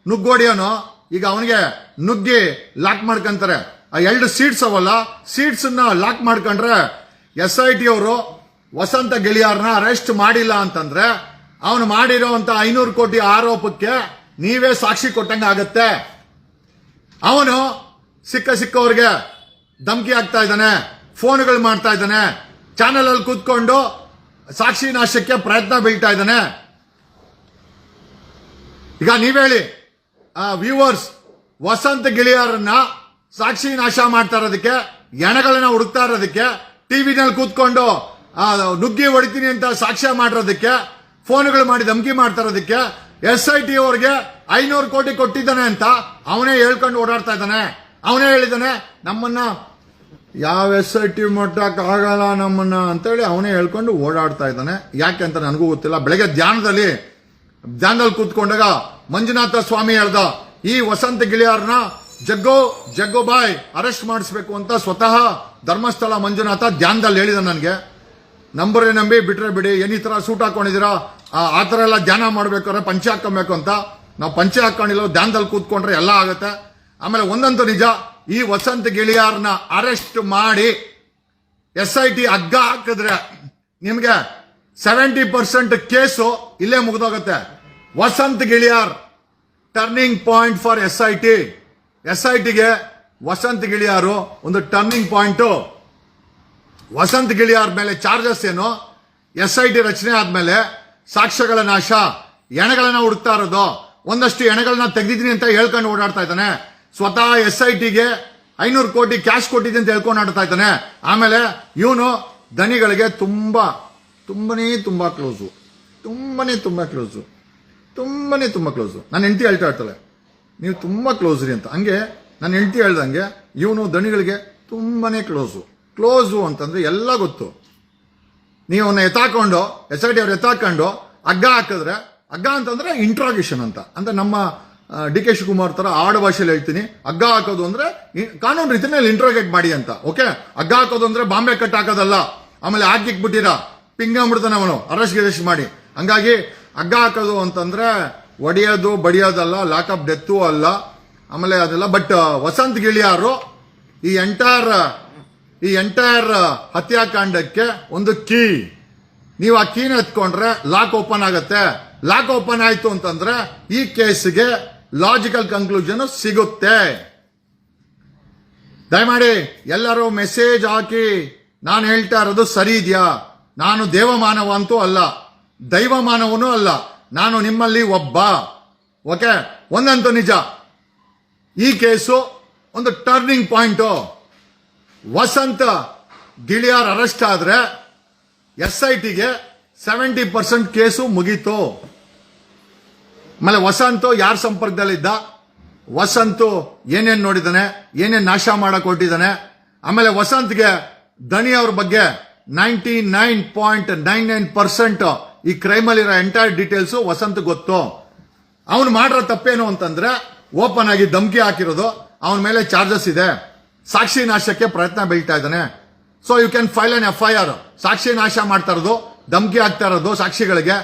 ನುಗ್ಗೋಡಿಯೋನೋ ಈಗ ಅವನಿಗೆ ನುಗ್ಗಿ ಲಾಕ್ ಮಾಡ್ಕೊಂತಾರೆ. ಆ ಎರಡು ಸೀಟ್ಸ್ ಅವಲ್ಲ ಸೀಟ್ಸ್ ಲಾಕ್ ಮಾಡ್ಕೊಂಡ್ರೆ ಎಸ್ ಐ ಟಿ ಅವರು ವಸಂತ ಗೆಳೆಯಾರನ್ನ ಅರೆಸ್ಟ್ ಮಾಡಿಲ್ಲ ಅಂತಂದ್ರೆ ಅವನು ಮಾಡಿರೋಂತ ಐನೂರು ಕೋಟಿ ಆರೋಪಕ್ಕೆ ನೀವೇ ಸಾಕ್ಷಿ ಕೊಟ್ಟಂಗೆ ಆಗತ್ತೆ ಅವನು ಸಿಕ್ಕ ಸಿಕ್ಕವ್ರಿಗೆ ಧಮಕಿ ಆಗ್ತಾ ಇದ್ದಾನೆ, ಫೋನ್ಗಳು ಮಾಡ್ತಾ ಇದ್ದಾನೆ ಚಾನೆಲ್ ಅಲ್ಲಿ ಕೂತ್ಕೊಂಡು ಸಾಕ್ಷಿ ನಾಶಕ್ಕೆ ಪ್ರಯತ್ನ ಬೀಳ್ತಾ ಇದ್ದಾನೆ. ಈಗ ನೀವೇಳಿ ವ್ಯೂವರ್ಸ್ ವಸಂತ ಗಿಳಿಯರನ್ನ ಸಾಕ್ಷಿ ನಾಶ ಮಾಡ್ತಾ ಇರೋದಕ್ಕೆ, ಎಣಗಳನ್ನ ಹುಡುಕ್ತಾ ಇರೋದಕ್ಕೆ, ಟಿವಿನಲ್ಲಿ ಕೂತ್ಕೊಂಡು ನುಗ್ಗಿ ಹೊಡಿತೀನಿ ಅಂತ ಸಾಕ್ಷ್ಯ ಮಾಡಿರೋದಕ್ಕೆ, ಫೋನ್ಗಳು ಮಾಡಿ ಧಮಕಿ ಮಾಡ್ತಾ ಇರೋದಕ್ಕೆ, ಎಸ್ ಐ ಟಿ ಅವ್ರಿಗೆ ಐನೂರು ಕೋಟಿ ಕೊಟ್ಟಿದ್ದಾನೆ ಅಂತ ಅವನೇ ಹೇಳ್ಕೊಂಡು ಓಡಾಡ್ತಾ ಇದ್ದಾನೆ. ಅವನೇ ಹೇಳಿದ್ದಾನೆ, ನಮ್ಮನ್ನ ಯಾವ ಎಸ್ ಐ ಟಿ ಮಟ್ಟಕ್ಕೆ ಆಗಲ್ಲ ನಮ್ಮನ್ನ ಅಂತೇಳಿ ಅವನೇ ಹೇಳ್ಕೊಂಡು ಓಡಾಡ್ತಾ ಇದ್ದಾನೆ. ಯಾಕೆ ಅಂತ ನನಗೂ ಗೊತ್ತಿಲ್ಲ. ಬೆಳಗ್ಗೆ ಧ್ಯಾನದಲ್ಲಿ ಧ್ಯಾನದಲ್ಲಿ ಕೂತ್ಕೊಂಡಾಗ ಮಂಜುನಾಥ ಸ್ವಾಮಿ ಹೇಳ್ದ, ಈ ವಸಂತ ಗಿಳಿಯಾರ್ನ ಜಗ್ಗೋ ಜಗ್ಗೋ ಬಾಯ್, ಅರೆಸ್ಟ್ ಮಾಡಿಸ್ಬೇಕು ಅಂತ ಸ್ವತಃ ಧರ್ಮಸ್ಥಳ ಮಂಜುನಾಥ ಧ್ಯಾನದಲ್ಲಿ ಹೇಳಿದ ನನಗೆ. ನಂಬರೇ ನಂಬಿ ಬಿಟ್ರೆ ಬಿಡಿ, ಏನಿ ತರ ಸೂಟ್ ಹಾಕೊಂಡಿದ್ದೀರಾ? ಆ ಥರ ಎಲ್ಲ ಧ್ಯಾನ ಮಾಡ್ಬೇಕಾದ್ರೆ ಪಂಚೆ ಹಾಕೊಬೇಕು ಅಂತ. ನಾವು ಪಂಚೆ ಹಾಕೊಂಡಿಲ್ಲ, ಧ್ಯಾನದಲ್ಲಿ ಕೂತ್ಕೊಂಡ್ರೆ ಎಲ್ಲ ಆಗುತ್ತೆ. ಆಮೇಲೆ ಒಂದಂತೂ ನಿಜ, ಈ ವಸಂತ ಗಿಳಿಯಾರನ್ನ ಅರೆಸ್ಟ್ ಮಾಡಿ ಎಸ್ ಐ ಟಿ ಹಗ್ಗ ಹಾಕಿದ್ರೆ ನಿಮಗೆ ಸೆವೆಂಟಿ ಪರ್ಸೆಂಟ್ ಕೇಸು ಇಲ್ಲೇ ಮುಗಿದೋಗುತ್ತೆ. Vasant Giliyar turning point for S I T. S I ಟಿಗೆ ವಸಂತ್ ಗಿಳಿಯಾರು ಒಂದು ಟರ್ನಿಂಗ್ ಪಾಯಿಂಟ್ ವಸಂತ್ ಗಿಳಿಯಾರ್ ಮೇಲೆ ಚಾರ್ಜಸ್ ಏನು? ಎಸ್ ಐ ಟಿ ರಚನೆ ಆದ್ಮೇಲೆ ಸಾಕ್ಷ್ಯಗಳ ನಾಶ, ಎಣೆಗಳನ್ನ ಹುಡುಕ್ತಾ ಇರೋದು, ಒಂದಷ್ಟು ಎಣೆಗಳನ್ನ ತೆಗೆದಿದ್ದೀನಿ ಅಂತ ಹೇಳ್ಕೊಂಡು ಓಡಾಡ್ತಾ ಇದ್ದಾನೆ. ಸ್ವತಃ ಎಸ್ ಐ ಟಿಗೆ ಐನೂರು ಕೋಟಿ ಕ್ಯಾಶ್ ಕೊಟ್ಟಿದೆ ಅಂತ ಹೇಳ್ಕೊಂಡು ಆಡ್ತಾ ಇದ್ದಾನೆ. ಆಮೇಲೆ ಇವನು ದನಿಗಳಿಗೆ ತುಂಬಾ, ತುಂಬನೇ ತುಂಬ ಕ್ಲೋಸು ತುಂಬನೇ ತುಂಬ ಕ್ಲೋಸು ತುಂಬನೇ ತುಂಬ ಕ್ಲೋಸು ನನ್ನ ಹೆಂಡತಿ ಹೇಳ್ತಾ ಇರ್ತಾಳೆ, ನೀವು ತುಂಬ ಕ್ಲೋಸ್ ರೀ ಅಂತ. ಹಂಗೆ ನನ್ನ ಹೆಂಡತಿ ಹೇಳ್ದಂಗೆ ಇವನು ದಣಿಗಳಿಗೆ ತುಂಬನೇ ಕ್ಲೋಸು ಕ್ಲೋಸು ಅಂತಂದ್ರೆ ಎಲ್ಲ ಗೊತ್ತು. ನೀವು ಅವನ್ನ ಎತ್ತಾಕೊಂಡು ಎಸ್ ಐ ಟಿ ಅವ್ರು ಎತ್ತಾಕೊಂಡು ಹಗ್ಗ ಹಾಕಿದ್ರೆ ಹಗ್ಗ ಅಂತಂದ್ರೆ ಇಂಟ್ರಾಗೇಷನ್ ಅಂತ. ಅಂದ್ರೆ ನಮ್ಮ ಡಿ ಕೆ ಶಿವಕುಮಾರ್ ತರ ಆಡುಭಾಷೆಯಲ್ಲಿ ಹೇಳ್ತೀನಿ. ಹಗ್ಗ ಹಾಕೋದು ಅಂದ್ರೆ ಕಾನೂನು ರೀತಿಯಲ್ಲಿ ಇಂಟ್ರೋಗೇಟ್ ಮಾಡಿ ಅಂತ ಓಕೆ ಹಗ್ಗ ಹಾಕೋದು ಅಂದ್ರೆ ಬಾಂಬೆ ಕಟ್ ಹಾಕೋದಲ್ಲ. ಆಮೇಲೆ ಹಾಕಿಕ್ಬಿಟ್ಟಿರ ಬಿಡ್ತಾನೆ ಅವನು ಅರೆಸ್ಟ್ ಗಿರೆಸ್ಟ್ ಮಾಡಿ. ಹಂಗಾಗಿ ಹಗ್ಗ ಹಾಕೋದು ಅಂತಂದ್ರೆ ಒಡೆಯೋದು ಬಡಿಯೋದಲ್ಲ ಲಾಕ್ ಲಾಕಪ್ ಡೆತ್ತು ಅಲ್ಲ. ಆಮೇಲೆ ಅದೆಲ್ಲ ಬಟ್ ವಸಂತ್ ಗಿಳಿಯಾರು ಈ ಎಂಟೈರ್ ಈ ಎಂಟೈರ್ ಹತ್ಯಾಕಾಂಡಕ್ಕೆ ಒಂದು ಕೀ. ನೀವು ಆ ಕೀನ ಎತ್ಕೊಂಡ್ರೆ ಲಾಕ್ ಓಪನ್ ಆಗತ್ತೆ. ಲಾಕ್ ಓಪನ್ ಆಯ್ತು ಅಂತಂದ್ರೆ ಈ ಕೇಸ್ಗೆ ಲಾಜಿಕಲ್ ಕನ್ಕ್ಲೂಷನ್ ಸಿಗುತ್ತೆ. ದಯಮಾಡಿ ಎಲ್ಲರೂ ಮೆಸೇಜ್ ಹಾಕಿ. ನಾನು ಹೇಳ್ತಾ ಇರೋದು ಸರಿ ಇದೆಯಾ? ನಾನು ದೇವಮಾನವ ಅಂತೂ ಅಲ್ಲ. ದೈವಮಾನವನೂ ಅಲ್ಲ. ನಾನು ನಿಮ್ಮಲ್ಲಿ ಒಬ್ಬ. ಓಕೆ? ಒಂದಂತೂ ನಿಜ. ಈ ಕೇಸು ಒಂದು turning point Vasanta Giliyar arrest ಆದ್ರೆ ಎಸ್ ಐ ಟಿಗೆ ಸೆವೆಂಟಿ ಪರ್ಸೆಂಟ್ ಕೇಸು ಮುಗೀತು. ಆಮೇಲೆ ವಸಂತು ಯಾರ ಸಂಪರ್ಕದಲ್ಲಿದ್ದ? ವಸಂತು ಏನೇನು ನೋಡಿದಾನೆ ಏನೇನು ನಾಶ ಮಾಡಕ್ ಹೊಟ್ಟಿದ್ದಾನೆ ಆಮೇಲೆ ವಸಂತ್ಗೆ ದಣಿ ಅವ್ರ ಬಗ್ಗೆ ninety nine point nine nine percent ಈ ಕ್ರೈಮಲ್ಲಿರೋ ಎಂಟೈರ್ ಡೀಟೇಲ್ಸ್ ವಸಂತ್ ಗೊತ್ತು. ಅವನು ಮಾಡಿರೋ ತಪ್ಪೇನು ಅಂತಂದ್ರೆ ಓಪನ್ ಆಗಿ ಧಮಕಿ ಹಾಕಿರೋದು. ಅವನ ಮೇಲೆ ಚಾರ್ಜಸ್ ಇದೆ. ಸಾಕ್ಷಿ ನಾಶಕ್ಕೆ ಪ್ರಯತ್ನ ಬೀಳ್ತಾ ಇದ್ದಾನೆ. So you can file an F I R ಸಾಕ್ಷಿ ನಾಶ ಮಾಡ್ತಾ ಇರೋದು, ಧಮಕಿ ಹಾಕ್ತಾ ಇರೋದು ಸಾಕ್ಷಿಗಳಿಗೆ.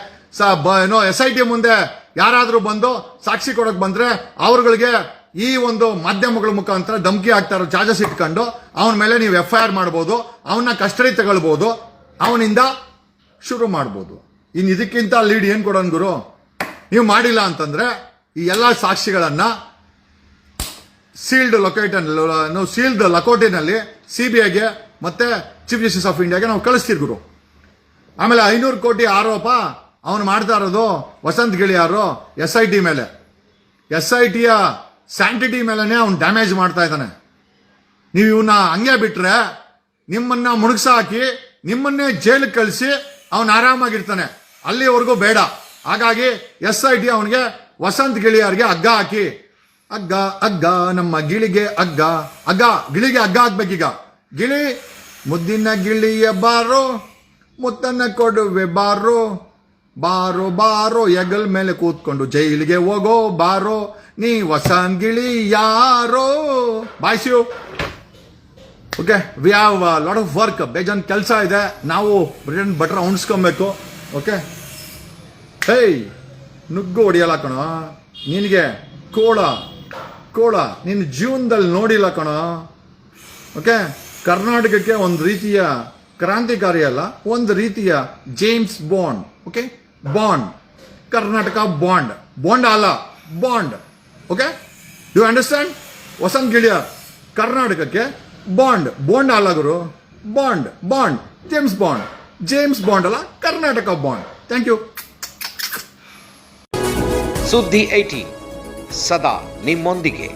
ಏನೋ ಎಸ್ ಐ ಟಿ ಮುಂದೆ ಯಾರಾದ್ರೂ ಬಂದು ಸಾಕ್ಷಿ ಕೊಡೋಕೆ ಬಂದರೆ ಅವ್ರಗಳಿಗೆ ಈ ಒಂದು ಮಾಧ್ಯಮಗಳ ಮುಖಾಂತರ ಧಮಕಿ ಇರೋ ಚಾರ್ಜಸ್ ಇಟ್ಕೊಂಡು ಅವನ ಮೇಲೆ ನೀವು ಎಫ್ ಐ ಆರ್ ಮಾಡ್ಬೋದು ಅವನ್ನ ಕಸ್ಟಡಿ ತಗೊಳ್ಬೋದು, ಅವನಿಂದ ಶುರು ಮಾಡ್ಬೋದು. ಇನ್ನು ಇದಕ್ಕಿಂತ ಲೀಡ್ ಏನು ಕೊಡೋನ್ ಗುರು? ನೀವು ಮಾಡಿಲ್ಲ ಅಂತಂದರೆ ಈ ಎಲ್ಲ ಸಾಕ್ಷಿಗಳನ್ನು ಸೀಲ್ಡ್ ಲೊಕೇಟ್ ಸೀಲ್ಡ್ ಲಕೋಟಿನಲ್ಲಿ ಸಿಬಿಐಗೆ ಮತ್ತೆ ಚೀಫ್ ಜಸ್ಟಿಸ್ ಆಫ್ ಇಂಡಿಯಾಗೆ ನಾವು ಕಳಿಸ್ತೀವಿ ಗುರು. ಆಮೇಲೆ ಐನೂರು ಕೋಟಿ ಆರೋಪ ಅವನು ಮಾಡ್ತಾ ಇರೋದು Vasant Giliyar S I T ಮೇಲೆ. ಎಸ್ ಐ ಟಿಯ ಸ್ಯಾಂಟಿಟಿ ಮೇಲೇ ಅವ್ನು ಡ್ಯಾಮೇಜ್ ಮಾಡ್ತಾ ಇದ್ದಾನೆ. ನೀವು ಇವನ್ನ ಹಂಗೆ ಬಿಟ್ರೆ ನಿಮ್ಮನ್ನ ಮುಣುಗ್ಸ ಹಾಕಿ ನಿಮ್ಮನ್ನೇ ಜೈಲಿಗೆ ಕಳಿಸಿ ಅವನು ಆರಾಮಾಗಿರ್ತಾನೆ. ಅಲ್ಲಿವರೆಗೂ ಬೇಡ. ಹಾಗಾಗಿ ಎಸ್ ಐ ಟಿ ಅವನಿಗೆ ವಸಂತ್ ಗಿಳಿಯಾರ್ಗೆ ಹಗ್ಗ ಹಾಕಿ. ಹಗ್ಗ ಹಗ್ಗ, ನಮ್ಮ ಗಿಳಿಗೆ ಹಗ್ಗ. ಹಗ್ಗ, ಗಿಳಿಗೆ ಹಗ್ಗ ಹಾಕ್ಬೇಕೀಗ. ಗಿಳಿ, ಮುದ್ದಿನ ಗಿಳಿಯ ಬಾರು, ಮುತ್ತನ್ನ ಕೊಡುವೆ ಬಾರೋ. ಬಾರೋ ಬಾರೋ, ಹೆಗಲ್ ಮೇಲೆ ಕೂತ್ಕೊಂಡು ಜೈಲಿಗೆ ಹೋಗೋ, ಬಾರೋ, ನೀ ವಸಂಗಿಳಿ ಗಿಳಿ ಯಾರೋ? ಬಾಯ್ಸಿಯು. Okay we have lot of work ಬೇಜಾನ್ ಕೆಲಸ ಇದೆ. ನಾವು ಬ್ರಿಟನ್ ಬಟ್ರ ಉಣಿಸ್ಕೊಬೇಕು. ಓಕೆ ಹೇಯ್ ನುಗ್ಗು ಹೊಡಿಯಲ್ಲ ಕಣೋ. ನಿನಗೆ ಕೋಳ ಕೋಳ ನಿನ್ನ ಜೀವನದಲ್ಲಿ ನೋಡಿಲ್ಲ ಕಣೋ. ಓಕೆ ಕರ್ನಾಟಕಕ್ಕೆ ಒಂದು ರೀತಿಯ ಕ್ರಾಂತಿಕಾರಿ ಅಲ್ಲ, ಒಂದು ರೀತಿಯ James Bond okay Bond Karnataka Bond Bond ಅಲ್ಲ Bond okay you understand Vasant Giliyar ಕರ್ನಾಟಕಕ್ಕೆ ಬಾಂಡ್ ಬಾಂಡ್ ಅಲ್ಲ ಗುರು Bond Bond James Bond James Bond ಅಲ್ಲ ಕರ್ನಾಟಕ ಬಾಂಡ್ ಥ್ಯಾಂಕ್ ಯು ಸುದ್ದಿ ಏಟಿ ಸದಾ ನಿಮ್ಮೊಂದಿಗೆ